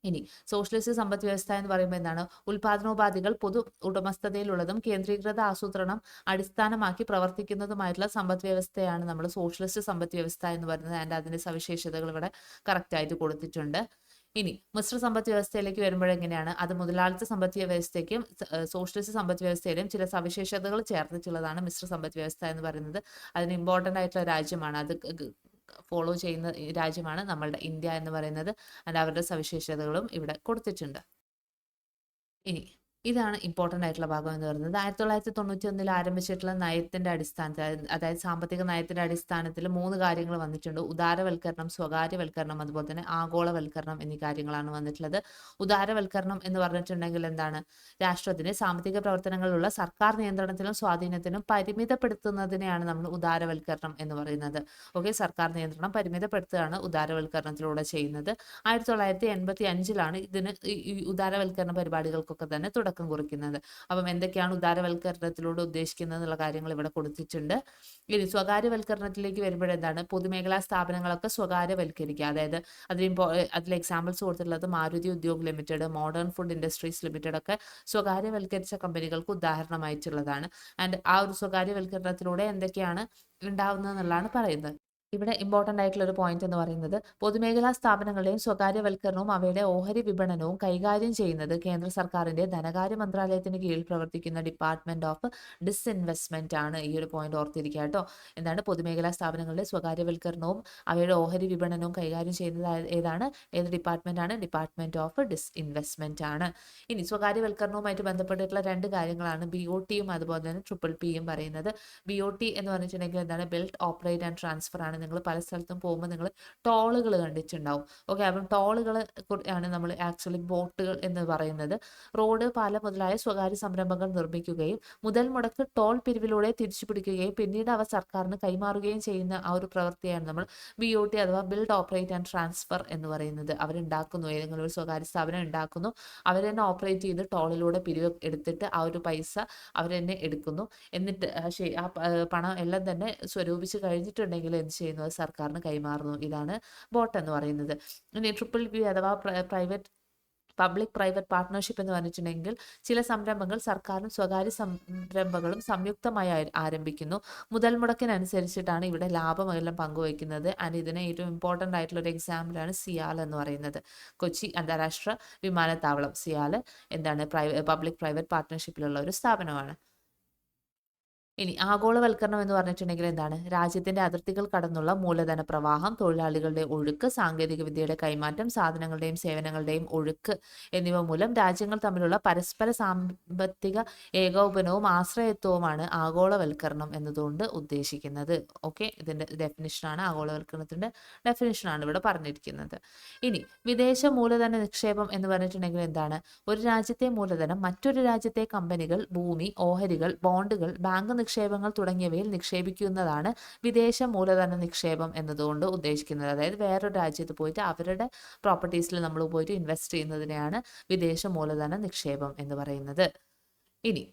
ഇനി സോഷ്യലിസ്റ്റ് സമ്പദ് വ്യവസ്ഥ എന്ന് പറയുമ്പോൾ എന്താണ്? ഉൽപാദനോപാധികൾ പൊതു ഉടമസ്ഥതയിലുള്ളതും കേന്ദ്രീകൃത ആസൂത്രണം അടിസ്ഥാനമാക്കി പ്രവർത്തിക്കുന്നതുമായിട്ടുള്ള സമ്പദ് വ്യവസ്ഥയാണ് നമ്മൾ സോഷ്യലിസ്റ്റ് സമ്പദ് വ്യവസ്ഥ എന്ന് പറയുന്നത്. ആൻഡ് അതിന്റെ സവിശേഷതകൾ ഇവിടെ കറക്റ്റ് ആയിട്ട് കൊടുത്തിട്ടുണ്ട്. ഇനി മിശ്ര സമ്പദ് വ്യവസ്ഥയിലേക്ക് വരുമ്പോഴെങ്ങനെയാണ് അത് മുതലാളിത്ത സമ്പദ് വ്യവസ്ഥയ്ക്കും സോഷ്യലിസ്റ്റ് സമ്പദ് വ്യവസ്ഥയിലും ചില സവിശേഷതകൾ ചേർത്തിട്ടുള്ളതാണ് മിശ്ര സമ്പദ് വ്യവസ്ഥ എന്ന് പറയുന്നത്. അതിന് ഇമ്പോർട്ടന്റ് ആയിട്ടുള്ള രാജ്യമാണ്. അത് ഫോളോ ചെയ്യുന്ന രാജ്യമാണ് നമ്മളുടെ ഇന്ത്യ എന്ന് പറയുന്നത്. അതിന്റെ അവരുടെ സവിശേഷതകളും ഇവിടെ കൊടുത്തിട്ടുണ്ട്. ഇനി ഇതാണ് ഇമ്പോർട്ടന്റ് ആയിട്ടുള്ള ഭാഗം എന്ന് പറയുന്നത്. ആയിരത്തി തൊള്ളായിരത്തി തൊണ്ണൂറ്റി ഒന്നിൽ ആരംഭിച്ചിട്ടുള്ള നയത്തിന്റെ അടിസ്ഥാനത്തിൽ അതായത് സാമ്പത്തിക നയത്തിന്റെ അടിസ്ഥാനത്തിൽ മൂന്ന് കാര്യങ്ങൾ വന്നിട്ടുണ്ട്. ഉദാരവൽക്കരണം സ്വകാര്യവൽക്കരണം അതുപോലെ തന്നെ ആഗോളവൽക്കരണം എന്നീ കാര്യങ്ങളാണ് വന്നിട്ടുള്ളത്. ഉദാരവൽക്കരണം എന്ന് പറഞ്ഞിട്ടുണ്ടെങ്കിൽ എന്താണ്? രാഷ്ട്രത്തിന് സാമ്പത്തിക പ്രവർത്തനങ്ങളിലുള്ള സർക്കാർ നിയന്ത്രണത്തിനും സ്വാധീനത്തിനും പരിമിതപ്പെടുത്തുന്നതിനെയാണ് നമ്മൾ ഉദാരവൽക്കരണം എന്ന് പറയുന്നത്. ഓക്കെ സർക്കാർ നിയന്ത്രണം പരിമിതപ്പെടുത്തുകയാണ് ഉദാരവൽക്കരണത്തിലൂടെ ചെയ്യുന്നത്. ആയിരത്തി തൊള്ളായിരത്തി എൺപത്തി അഞ്ചിലാണ് ഇതിന് ഈ ഉദാരവൽക്കരണ പരിപാടികൾക്കൊക്കെ തന്നെ തുടക്കം. കുറിക്കുന്നത്. അപ്പം എന്തൊക്കെയാണ് ഉദാരവൽക്കരണത്തിലൂടെ ഉദ്ദേശിക്കുന്നത് എന്നുള്ള കാര്യങ്ങൾ ഇവിടെ കൊടുത്തിട്ടുണ്ട്. ഇനി സ്വകാര്യവൽക്കരണത്തിലേക്ക് വരുമ്പോഴെന്താണ് പൊതുമേഖലാ സ്ഥാപനങ്ങളൊക്കെ സ്വകാര്യവൽക്കരിക്കുക. അതായത് അതിൽ അതിൽ എക്സാമ്പിൾസ് കൊടുത്തിട്ടുള്ളത് Maruti Udyog limited modern food industries limited ഒക്കെ സ്വകാര്യവൽക്കരിച്ച കമ്പനികൾക്ക് ഉദാഹരണമായിട്ടുള്ളതാണ് ആൻഡ് ആ ഒരു സ്വകാര്യവൽക്കരണത്തിലൂടെ എന്തൊക്കെയാണ് ഉണ്ടാവുന്നത് എന്നുള്ളതാണ് പറയുന്നത്. ഇവിടെ ഇമ്പോർട്ടന്റ് ആയിട്ടുള്ള ഒരു പോയിന്റ് എന്ന് പറയുന്നത് പൊതുമേഖലാ സ്ഥാപനങ്ങളുടെയും സ്വകാര്യവൽക്കരണവും അവയുടെ ഓഹരി വിപണനവും കൈകാര്യം ചെയ്യുന്നത് കേന്ദ്ര സർക്കാരിന്റെ ധനകാര്യ മന്ത്രാലയത്തിന് കീഴിൽ പ്രവർത്തിക്കുന്ന ഡിപ്പാർട്ട്മെന്റ് ഓഫ് ഡിസ്ഇൻവെസ്റ്റ്മെന്റ് ആണ് ഈ ഒരു പോയിന്റ് ഓർത്തിരിക്കുക കേട്ടോ. എന്താണ്? പൊതുമേഖലാ സ്ഥാപനങ്ങളുടെ സ്വകാര്യവൽക്കരണവും അവയുടെ ഓഹരി വിപണനവും കൈകാര്യം ചെയ്യുന്നത് ഏതാണ്? ഏത് ഡിപ്പാർട്ട്മെന്റ് ആണ്? ഡിപ്പാർട്ട്മെന്റ് ഓഫ് ഡിസ്ഇൻവെസ്റ്റ്മെന്റ് ആണ്. ഇനി സ്വകാര്യവൽക്കരണവുമായിട്ട് ബന്ധപ്പെട്ടിട്ടുള്ള രണ്ട് കാര്യങ്ങളാണ് ബി ഒ ടിയും അതുപോലെ തന്നെ ട്രിപ്പിൾ പിയും പറയുന്നത്. ബി ഒ ടി എന്ന് പറഞ്ഞിട്ടുണ്ടെങ്കിൽ എന്താണ്? ബെൽറ്റ് ഓപ്പറേറ്റ് ആൻഡ് ട്രാൻസ്ഫർ ആണ് നിങ്ങൾ പല സ്ഥലത്തും പോകുമ്പോൾ നിങ്ങൾ ടോളുകൾ കണ്ടിട്ടുണ്ടാവും. ഓക്കെ അപ്പം ടോളുകൾ ആണ് നമ്മൾ ആക്ച്വലി ബോട്ടുകൾ എന്ന് പറയുന്നത്. റോഡ് പാലം മുതലായ സ്വകാര്യ സംരംഭങ്ങൾ നിർമ്മിക്കുകയും മുതൽ മുടക്ക് ടോൾ പിരിവിലൂടെ തിരിച്ചു പിടിക്കുകയും പിന്നീട് അവ സർക്കാരിന് കൈമാറുകയും ചെയ്യുന്ന ആ ഒരു പ്രവൃത്തിയാണ് നമ്മൾ ബി ഒ ടി അഥവാ ബിൽഡ് ഓപ്പറേറ്റ് ആൻഡ് ട്രാൻസ്ഫർ എന്ന് പറയുന്നത്. അവരുണ്ടാക്കുന്നു. ഏതെങ്കിലും ഒരു സ്വകാര്യ സ്ഥാപനം ഉണ്ടാക്കുന്നു. അവർ തന്നെ ഓപ്പറേറ്റ് ചെയ്ത് ടോളിലൂടെ പിരിവ് എടുത്തിട്ട് ആ ഒരു പൈസ അവർ തന്നെ എടുക്കുന്നു. എന്നിട്ട് ആ പണം എല്ലാം തന്നെ സ്വരൂപിച്ച് കഴിഞ്ഞിട്ടുണ്ടെങ്കിൽ എന്ത് ചെയ്യുന്നു അത് സർക്കാരിന് കൈമാറുന്നു. ഇതാണ് ബോട്ട് എന്ന് പറയുന്നത്. ഇനി ട്രിപ്പിൾ ബി അഥവാ പ്രൈവറ്റ് പബ്ലിക് പ്രൈവറ്റ് പാർട്ട്ണർഷിപ്പ് എന്ന് പറഞ്ഞിട്ടുണ്ടെങ്കിൽ ചില സംരംഭങ്ങൾ സർക്കാരും സ്വകാര്യ സംരംഭങ്ങളും സംയുക്തമായി ആരംഭിക്കുന്നു. മുതൽ മുടക്കിനനുസരിച്ചിട്ടാണ് ഇവിടെ ലാഭം എല്ലാം പങ്കുവയ്ക്കുന്നത്. ആൻഡ് ഇതിന് ഏറ്റവും ഇമ്പോർട്ടന്റ് ആയിട്ടുള്ള ഒരു എക്സാമ്പിളാണ് സിയാൽ എന്ന് പറയുന്നത്. കൊച്ചി അന്താരാഷ്ട്ര വിമാനത്താവളം. സിയാൽ എന്താണ് പ്രൈവ പബ്ലിക് പ്രൈവറ്റ് പാർട്ട്ണർഷിപ്പിലുള്ള ഒരു സ്ഥാപനമാണ്. ഇനി ആഗോളവൽക്കരണം എന്ന് പറഞ്ഞിട്ടുണ്ടെങ്കിൽ എന്താണ്? രാജ്യത്തിന്റെ അതിർത്തികൾ കടന്നുള്ള മൂലധന പ്രവാഹം തൊഴിലാളികളുടെ ഒഴുക്ക് സാങ്കേതിക വിദ്യയുടെ കൈമാറ്റം സാധനങ്ങളുടെയും സേവനങ്ങളുടെയും ഒഴുക്ക് എന്നിവ മൂലം രാജ്യങ്ങൾ തമ്മിലുള്ള പരസ്പര സാമ്പത്തിക ഏകോപനവും ആശ്രയത്വവുമാണ് ആഗോളവൽക്കരണം എന്നതുകൊണ്ട് ഉദ്ദേശിക്കുന്നത്. ഓക്കെ? ഇതിന്റെ ഡെഫിനിഷനാണ് ആഗോളവൽക്കരണത്തിന്റെ ഡെഫിനിഷനാണ് ഇവിടെ പറഞ്ഞിരിക്കുന്നത്. ഇനി വിദേശ മൂലധന നിക്ഷേപം എന്ന് പറഞ്ഞിട്ടുണ്ടെങ്കിൽ എന്താണ്? ഒരു രാജ്യത്തെ മൂലധനം മറ്റൊരു രാജ്യത്തെ കമ്പനികൾ ഭൂമി ഓഹരികൾ ബോണ്ടുകൾ ബാങ്ക് നിക്ഷേപങ്ങൾ തുടങ്ങിയവയിൽ നിക്ഷേപിക്കുന്നതാണ് വിദേശ മൂലധന നിക്ഷേപം എന്നതുകൊണ്ട് ഉദ്ദേശിക്കുന്നത്. അതായത് വേറൊരു രാജ്യത്ത് പോയിട്ട് അവരുടെ പ്രോപ്പർട്ടീസിൽ നമ്മൾ പോയിട്ട് ഇൻവെസ്റ്റ് ചെയ്യുന്നതിനെയാണ് വിദേശ മൂലധന നിക്ഷേപം എന്ന് പറയുന്നത്. ഇനി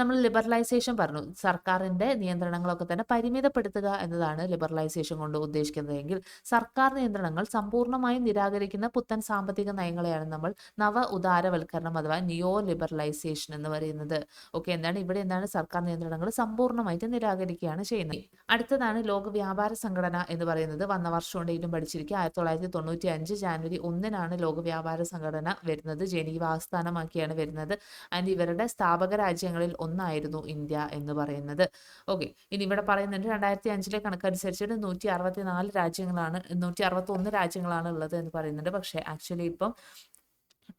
നമ്മൾ ലിബറലൈസേഷൻ പറഞ്ഞു. സർക്കാരിന്റെ നിയന്ത്രണങ്ങളൊക്കെ തന്നെ പരിമിതപ്പെടുത്തുക എന്നതാണ് ലിബറലൈസേഷൻ കൊണ്ട് ഉദ്ദേശിക്കുന്നതെങ്കിൽ സർക്കാർ നിയന്ത്രണങ്ങൾ സമ്പൂർണമായും നിരാകരിക്കുന്ന പുത്തൻ സാമ്പത്തിക നയങ്ങളെയാണ് നമ്മൾ നവ ഉദാരവൽക്കരണം അഥവാ നിയോ ലിബറലൈസേഷൻ എന്ന് പറയുന്നത്. ഓക്കെ എന്താണ്? ഇവിടെ എന്താണ്? സർക്കാർ നിയന്ത്രണങ്ങൾ സമ്പൂർണമായിട്ട് നിരാകരിക്കുകയാണ് ചെയ്യുന്നത്. അടുത്തതാണ് ലോക വ്യാപാര സംഘടന എന്ന് പറയുന്നത്. വന്ന വർഷം ഉണ്ടെങ്കിലും പഠിച്ചിരിക്കുക ആയിരത്തി തൊള്ളായിരത്തി തൊണ്ണൂറ്റി അഞ്ച് ജാനുവരി ഒന്നിനാണ് ലോക വ്യാപാര സംഘടന വരുന്നത്. ജനീവ ആസ്ഥാനമാക്കിയാണ് വരുന്നത്. ആൻഡ് ഇവരുടെ സ്ഥാപക രാജ്യങ്ങളിൽ ഒന്നായിരുന്നു ഇന്ത്യ എന്ന് പറയുന്നത്. ഓക്കെ ഇനി ഇവിടെ പറയുന്നുണ്ട് രണ്ടായിരത്തി അഞ്ചിലെ കണക്കനുസരിച്ചിട്ട് നൂറ്റി അറുപത്തി നാല് രാജ്യങ്ങളാണ് നൂറ്റി അറുപത്തി ഒന്ന് രാജ്യങ്ങളാണ് ഉള്ളത് എന്ന് പറയുന്നുണ്ട്. പക്ഷേ ആക്ച്വലി ഇപ്പം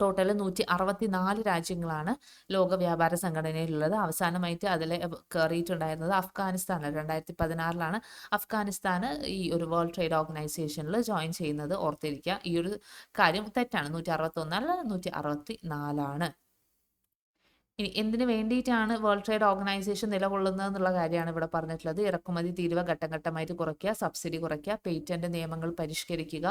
ടോട്ടൽ നൂറ്റി അറുപത്തി നാല് രാജ്യങ്ങളാണ് ലോക വ്യാപാര സംഘടനയിലുള്ളത്. അവസാനമായിട്ട് അതിൽ കയറിയിട്ടുണ്ടായിരുന്നത് അഫ്ഗാനിസ്ഥാനാണ് രണ്ടായിരത്തി പതിനാറിലാണ് അഫ്ഗാനിസ്ഥാൻ ഈ ഒരു വേൾഡ് ട്രേഡ് ഓർഗനൈസേഷനിൽ ജോയിൻ ചെയ്യുന്നത്. ഓർത്തിരിക്കുക ഈ ഒരു കാര്യം തെറ്റാണ്. നൂറ്റി അറുപത്തി ഒന്നല്ല നൂറ്റി അറുപത്തി നാലാണ് ഇനി എന്തിനു വേണ്ടിയിട്ടാണ് വേൾഡ് ട്രേഡ് ഓർഗനൈസേഷൻ നിലകൊള്ളുന്നത് എന്നുള്ള കാര്യമാണ് ഇവിടെ പറഞ്ഞിട്ടുള്ളത്. ഇറക്കുമതി തീരുവ ഘട്ടം ഘട്ടമായിട്ട് കുറയ്ക്കുക സബ്സിഡി കുറയ്ക്കുക പേറ്റന്റ് നിയമങ്ങൾ പരിഷ്കരിക്കുക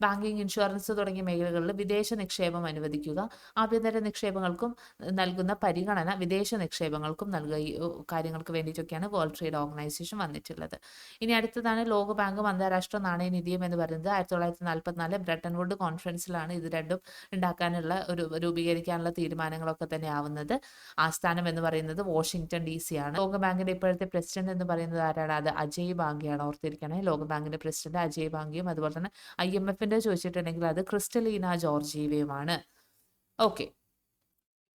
ബാങ്കിങ് ഇൻഷുറൻസ് തുടങ്ങിയ മേഖലകളിൽ വിദേശ നിക്ഷേപം അനുവദിക്കുക ആഭ്യന്തര നിക്ഷേപങ്ങൾക്കും നൽകുന്ന പരിഗണന വിദേശ നിക്ഷേപങ്ങൾക്കും നൽകുക ഈ കാര്യങ്ങൾക്ക് വേണ്ടിയിട്ടൊക്കെയാണ് വേൾഡ് ട്രേഡ് ഓർഗനൈസേഷൻ വന്നിട്ടുള്ളത്. ഇനി അടുത്തതാണ് ലോകബാങ്കും അന്താരാഷ്ട്ര നാണയ നാണയനിധിയും എന്ന് പറയുന്നത് ആയിരത്തി തൊള്ളായിരത്തി നാൽപ്പത്തിനാല് ബ്രട്ടൻ വുഡ് കോൺഫറൻസിലാണ് ഇത് രണ്ടും ഉണ്ടാക്കാനുള്ള ഒരു രൂപീകരിക്കാനുള്ള തീരുമാനങ്ങളൊക്കെ തന്നെ ആവുന്നത്. ആസ്ഥാനം എന്ന് പറയുന്നത് വാഷിംഗ്ടൺ ഡി സി ആണ്. ലോകബാങ്കിന്റെ ഇപ്പോഴത്തെ പ്രസിഡന്റ് എന്ന് പറയുന്നത് ആരാണ്? അത് അജയ് ബാങ്കിയാണ് ഓർത്തിരിക്കണേ. ലോകബാങ്കിന്റെ പ്രസിഡന്റ് അജയ് ബാങ്കിയും അതുപോലെ തന്നെ ഐ എം എഫിന്റെ ചോദിച്ചിട്ടുണ്ടെങ്കിൽ അത് ക്രിസ്റ്റലീന ജോർജീവയുമാണ് ഓക്കെ.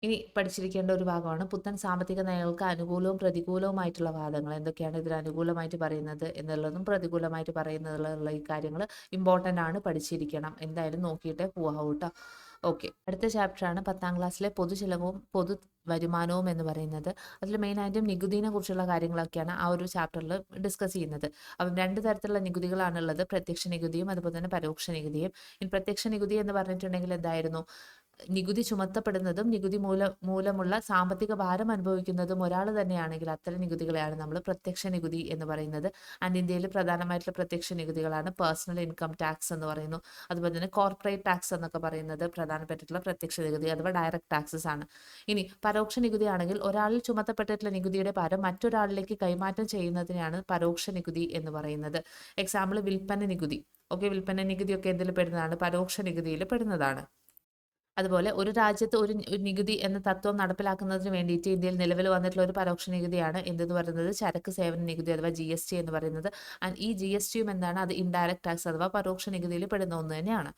ഇനി പഠിച്ചിരിക്കേണ്ട ഒരു ഭാഗമാണ് പുത്തൻ സാമ്പത്തിക നയങ്ങൾക്ക് അനുകൂലവും പ്രതികൂലവുമായിട്ടുള്ള വാദങ്ങൾ. എന്തൊക്കെയാണ് ഇതിൽ അനുകൂലമായിട്ട് പറയുന്നത് എന്നുള്ളതും പ്രതികൂലമായിട്ട് പറയുന്നതിലുള്ള ഈ കാര്യങ്ങൾ ഇമ്പോർട്ടന്റ് ആണ് പഠിച്ചിരിക്കണം. എന്തായാലും നോക്കിയിട്ടേ പോവാവൂ കേട്ടോ ഓക്കെ. അടുത്ത ചാപ്റ്ററാണ് പത്താം ക്ലാസ്സിലെ പൊതുചെലവും പൊതു വരുമാനവും എന്ന് പറയുന്നത്. അതിൽ മെയിനായിട്ടും നികുതിനെ കുറിച്ചുള്ള കാര്യങ്ങളൊക്കെയാണ് ആ ഒരു ചാപ്റ്ററിൽ ഡിസ്കസ് ചെയ്യുന്നത്. അപ്പം രണ്ട് തരത്തിലുള്ള നികുതികളാണുള്ളത്. പ്രത്യക്ഷ നികുതിയും അതുപോലെ തന്നെ പരോക്ഷ നികുതിയും. പ്രത്യക്ഷ നികുതി എന്ന് പറഞ്ഞിട്ടുണ്ടെങ്കിൽ എന്തായിരുന്നു? നികുതി ചുമത്തപ്പെടുന്നതും നികുതി മൂല മൂലമുള്ള സാമ്പത്തിക ഭാരം അനുഭവിക്കുന്നതും ഒരാൾ തന്നെയാണെങ്കിൽ അത്തരം നികുതികളെയാണ് നമ്മൾ പ്രത്യക്ഷ നികുതി എന്ന് പറയുന്നത്. ആൻഡ് ഇന്ത്യയിൽ പ്രധാനമായിട്ടുള്ള പ്രത്യക്ഷ നികുതികളാണ് പേഴ്സണൽ ഇൻകം ടാക്സ് എന്ന് പറയുന്നു. അതുപോലെ തന്നെ കോർപ്പറേറ്റ് ടാക്സ് എന്നൊക്കെ പറയുന്നത് പ്രധാനപ്പെട്ടിട്ടുള്ള പ്രത്യക്ഷ നികുതി അഥവാ ഡയറക്റ്റ് ടാക്സസ് ആണ്. ഇനി പരോക്ഷ നികുതി ആണെങ്കിൽ ഒരാളിൽ ചുമത്തപ്പെട്ടിട്ടുള്ള നികുതിയുടെ ഭാരം മറ്റൊരാളിലേക്ക് കൈമാറ്റം ചെയ്യുന്നതിനാണ് പരോക്ഷ നികുതി എന്ന് പറയുന്നത്. എക്സാമ്പിൾ വിൽപ്പന നികുതി. ഓക്കെ വിൽപ്പന നികുതിയൊക്കെ എന്തിൽ പെടുന്നതാണ്? പരോക്ഷ നികുതിയിൽ പെടുന്നതാണ്. അതുപോലെ ഒരു രാജ്യത്ത് ഒരു നികുതി എന്ന തത്വം നടപ്പിലാക്കുന്നതിന് വേണ്ടിയിട്ട് ഇന്ത്യയിൽ നിലവിൽ വന്നിട്ടുള്ള ഒരു പരോക്ഷ നികുതിയാണ് എന്തെന്ന് പറയുന്നത്? ചരക്ക് സേവന നികുതി അഥവാ ജി എസ് ടി എന്ന് പറയുന്നത്. ആൻഡ് ഈ ജി എസ് ടിയും എന്താണ്? അത് ഇൻഡയറക്ട് ടാക്സ് അഥവാ പരോക്ഷ നികുതിയിൽ പെടുന്ന ഒന്ന് തന്നെയാണ്.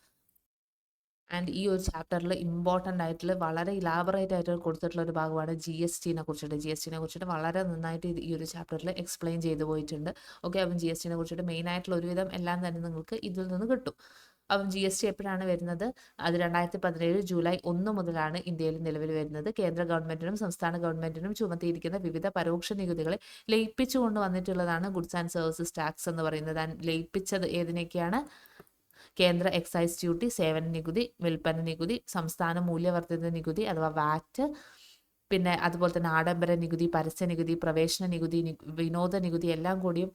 ആൻഡ് ഈ ഒരു ചാപ്റ്ററിൽ ഇമ്പോർട്ടന്റ് ആയിട്ടുള്ള വളരെ ഇലാബറേറ്റ് ആയിട്ട് കൊടുത്തിട്ടുള്ള ഒരു ഭാഗമാണ് ജി എസ് ടിനെ കുറിച്ചിട്ട്. ജി എസ് ടിനെ കുറിച്ചിട്ട് വളരെ നന്നായിട്ട് ഈ ഒരു ചാപ്റ്ററിൽ എക്സ്പ്ലെയിൻ ചെയ്തു പോയിട്ടുണ്ട്. ഓക്കെ അപ്പം ജി എസ് ടിനെ കുറിച്ചിട്ട് മെയിൻ ആയിട്ടുള്ള ഒരുവിധം എല്ലാം തന്നെ നിങ്ങൾക്ക് ഇതിൽ നിന്ന് കിട്ടും. അപ്പം ജി എസ് ടി എപ്പോഴാണ് വരുന്നത്? അത് രണ്ടായിരത്തി പതിനേഴ് ജൂലൈ ഒന്ന് മുതലാണ് ഇന്ത്യയിൽ നിലവിൽ വരുന്നത്. കേന്ദ്ര ഗവൺമെന്റിനും സംസ്ഥാന ഗവൺമെന്റിനും ചുമത്തിയിരിക്കുന്ന വിവിധ പരോക്ഷ നികുതികളെ ലയിപ്പിച്ചു കൊണ്ടുവന്നിട്ടുള്ളതാണ് ഗുഡ്സ് ആൻഡ് സർവീസസ് ടാക്സ് എന്ന് പറയുന്നത്. ലയിപ്പിച്ചത് ഏതിനൊക്കെയാണ്? കേന്ദ്ര എക്സൈസ് ഡ്യൂട്ടി സേവന നികുതി വിൽപ്പന നികുതി സംസ്ഥാന മൂല്യവർദ്ധിത നികുതി അഥവാ വാറ്റ് പിന്നെ അതുപോലെ തന്നെ ആഡംബര നികുതി പരസ്യ നികുതി പ്രവേശന നികുതി വിനോദ നികുതി എല്ലാം കൂടിയും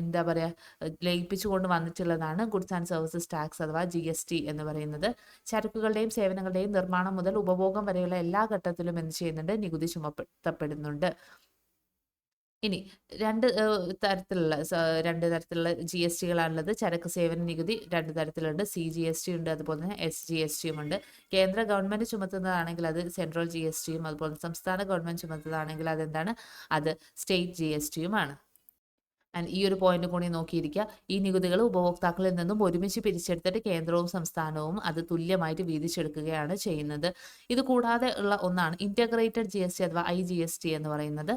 എന്താ പറയുക ലയിപ്പിച്ചു കൊണ്ട് വന്നിട്ടുള്ളതാണ് ഗുഡ്സ് ആൻഡ് സർവീസസ് ടാക്സ് അഥവാ ജി എസ് ടി എന്ന് പറയുന്നത്. ചരക്കുകളുടെയും സേവനങ്ങളുടെയും നിർമ്മാണം മുതൽ ഉപഭോഗം വരെയുള്ള എല്ലാ ഘട്ടത്തിലും എന്ത് ചെയ്യുന്നുണ്ട്? നികുതി ചുമത്തപ്പെടുന്നുണ്ട് ഇനി രണ്ട് തരത്തിലുള്ള രണ്ട് തരത്തിലുള്ള ജി എസ് ടികളാണുള്ളത് ചരക്ക് സേവന നികുതി രണ്ട് തരത്തിലുണ്ട്. സി ജി എസ് ടി ഉണ്ട് അതുപോലെ തന്നെ എസ് ജി എസ് ടിയും ഉണ്ട്. കേന്ദ്ര ഗവൺമെന്റ് ചുമത്തുന്നതാണെങ്കിൽ അത് സെൻട്രൽ ജി എസ് ടിയും അതുപോലെ സംസ്ഥാന ഗവൺമെന്റ് ചുമത്തുന്നതാണെങ്കിൽ അതെന്താണ്? അത് സ്റ്റേറ്റ് ജി എസ് ടിയുമാണ് ആൻഡ് ഈ ഒരു പോയിന്റ് കൂടി നോക്കിയിരിക്കുക. ഈ നികുതികൾ ഉപഭോക്താക്കളിൽ നിന്നും ഒരുമിച്ച് പിരിച്ചെടുത്തിട്ട് കേന്ദ്രവും സംസ്ഥാനവും അത് തുല്യമായിട്ട് വീതിച്ചെടുക്കുകയാണ് ചെയ്യുന്നത്. ഇത് കൂടാതെ ഉള്ള ഒന്നാണ് ഇന്റഗ്രേറ്റഡ് ജി എസ് ടി അഥവാ ഐ ജി എസ് ടി എന്ന് പറയുന്നത്.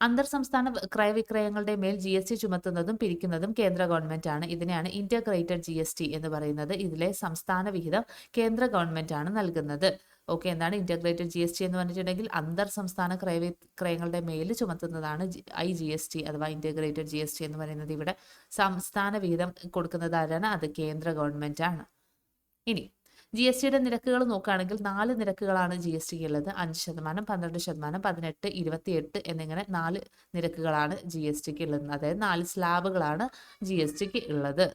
അന്തർ സംസ്ഥാന ക്രയവിക്രയങ്ങളുടെ മേൽ ജി എസ് ടി ചുമത്തുന്നതും പിരിക്കുന്നതും കേന്ദ്ര ഗവൺമെന്റ് ആണ് ഇതിനെയാണ് ഇന്റഗ്രേറ്റഡ് ജി എസ് ടി എന്ന് പറയുന്നത്. ഇതിലെ സംസ്ഥാന വിഹിതം കേന്ദ്ര ഗവൺമെന്റ് ആണ് നൽകുന്നത്. ഓക്കെ എന്താണ് ഇന്റഗ്രേറ്റഡ് ജി എസ് ടി എന്ന് പറഞ്ഞിട്ടുണ്ടെങ്കിൽ അന്തർ സംസ്ഥാന ക്രയവിക്രയങ്ങളുടെ മേൽ ചുമത്തുന്നതാണ് ഐ ജി എസ് ടി അഥവാ ഇന്റഗ്രേറ്റഡ് ജി എസ് ടി എന്ന് പറയുന്നത്. ഇവിടെ സംസ്ഥാന വിഹിതം കൊടുക്കുന്നത് ആരാണ് അത് കേന്ദ്ര ഗവൺമെന്റ് ആണ് ഇനി ജി എസ് ടിയുടെ നിരക്കുകൾ നോക്കുകയാണെങ്കിൽ നാല് നിരക്കുകളാണ് ജി എസ് ടിക്ക് ഉള്ളത് അഞ്ച് ശതമാനം പന്ത്രണ്ട് ശതമാനം പതിനെട്ട് ഇരുപത്തിയെട്ട് എന്നിങ്ങനെ നാല് നിരക്കുകളാണ് ജി എസ് ടിക്ക് ഉള്ളത് അതായത് നാല് സ്ലാബുകളാണ് ജി എസ് ടിക്ക് ഉള്ളത്.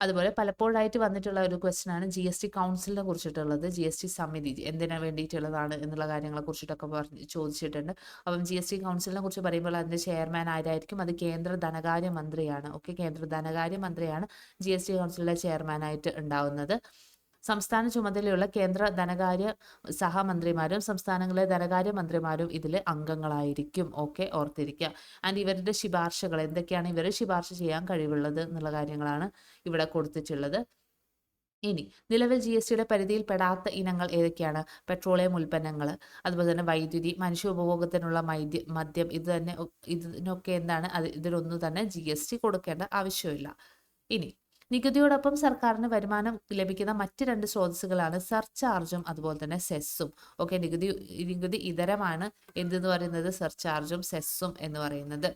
അതുപോലെ പലപ്പോഴായിട്ട് വന്നിട്ടുള്ള ഒരു ക്വസ്റ്റ്യൻ ആണ് ജി എസ് ടി കൗൺസിലിനെ കുറിച്ചിട്ടുള്ളത്. ജി എസ് ടി സമിതി എന്തിനു വേണ്ടിയിട്ടുള്ളതാണ് എന്നുള്ള കാര്യങ്ങളെ കുറിച്ചിട്ടൊക്കെ പറഞ്ഞ് ചോദിച്ചിട്ടുണ്ട്. അപ്പം ജി എസ് ടി കൗൺസിലിനെ കുറിച്ച് പറയുമ്പോൾ അതിന്റെ ചെയർമാൻ ആരായിരിക്കും? അത് കേന്ദ്ര ധനകാര്യ മന്ത്രിയാണ്. ഓക്കെ കേന്ദ്ര ധനകാര്യ മന്ത്രിയാണ് ജി എസ് ടി കൗൺസിലിലെ ചെയർമാനായിട്ട് ഉണ്ടാവുന്നത്. സംസ്ഥാന ചുമതലയുള്ള കേന്ദ്ര ധനകാര്യ സഹമന്ത്രിമാരും സംസ്ഥാനങ്ങളിലെ ധനകാര്യ മന്ത്രിമാരും ഇതിൽ അംഗങ്ങളായിരിക്കും. ഓക്കെ ഓർത്തിരിക്കുക ആൻഡ് ഇവരുടെ ശുപാർശകൾ എന്തൊക്കെയാണ് ഇവർ ശുപാർശ ചെയ്യാൻ കഴിവുള്ളത് എന്നുള്ള കാര്യങ്ങളാണ് ഇവിടെ കൊടുത്തിട്ടുള്ളത്. ഇനി നിലവിൽ ജി എസ് ടിയുടെ പരിധിയിൽ പെടാത്ത ഇനങ്ങൾ ഏതൊക്കെയാണ്? പെട്രോളിയം ഉൽപ്പന്നങ്ങൾ അതുപോലെ തന്നെ വൈദ്യുതി മനുഷ്യ ഉപഭോഗത്തിനുള്ള മൈദ്യ മദ്യം ഇത് തന്നെ ഇതിനൊക്കെ എന്താണ്? അത് ഇതിനൊന്നും തന്നെ ജി എസ് ടി കൊടുക്കേണ്ട ആവശ്യമില്ല. ഇനി നികുതിയോടൊപ്പം സർക്കാരിന് വരുമാനം ലഭിക്കുന്ന മറ്റ് രണ്ട് സ്രോതസ്സുകളാണ് സർചാർജും അതുപോലെ തന്നെ സെസ്സും. ഓക്കെ നികുതി നികുതി ഇതരമാണ് എന്തെന്ന് പറയുന്നത്? സർചാർജും സെസ്സും എന്ന് പറയുന്നത്.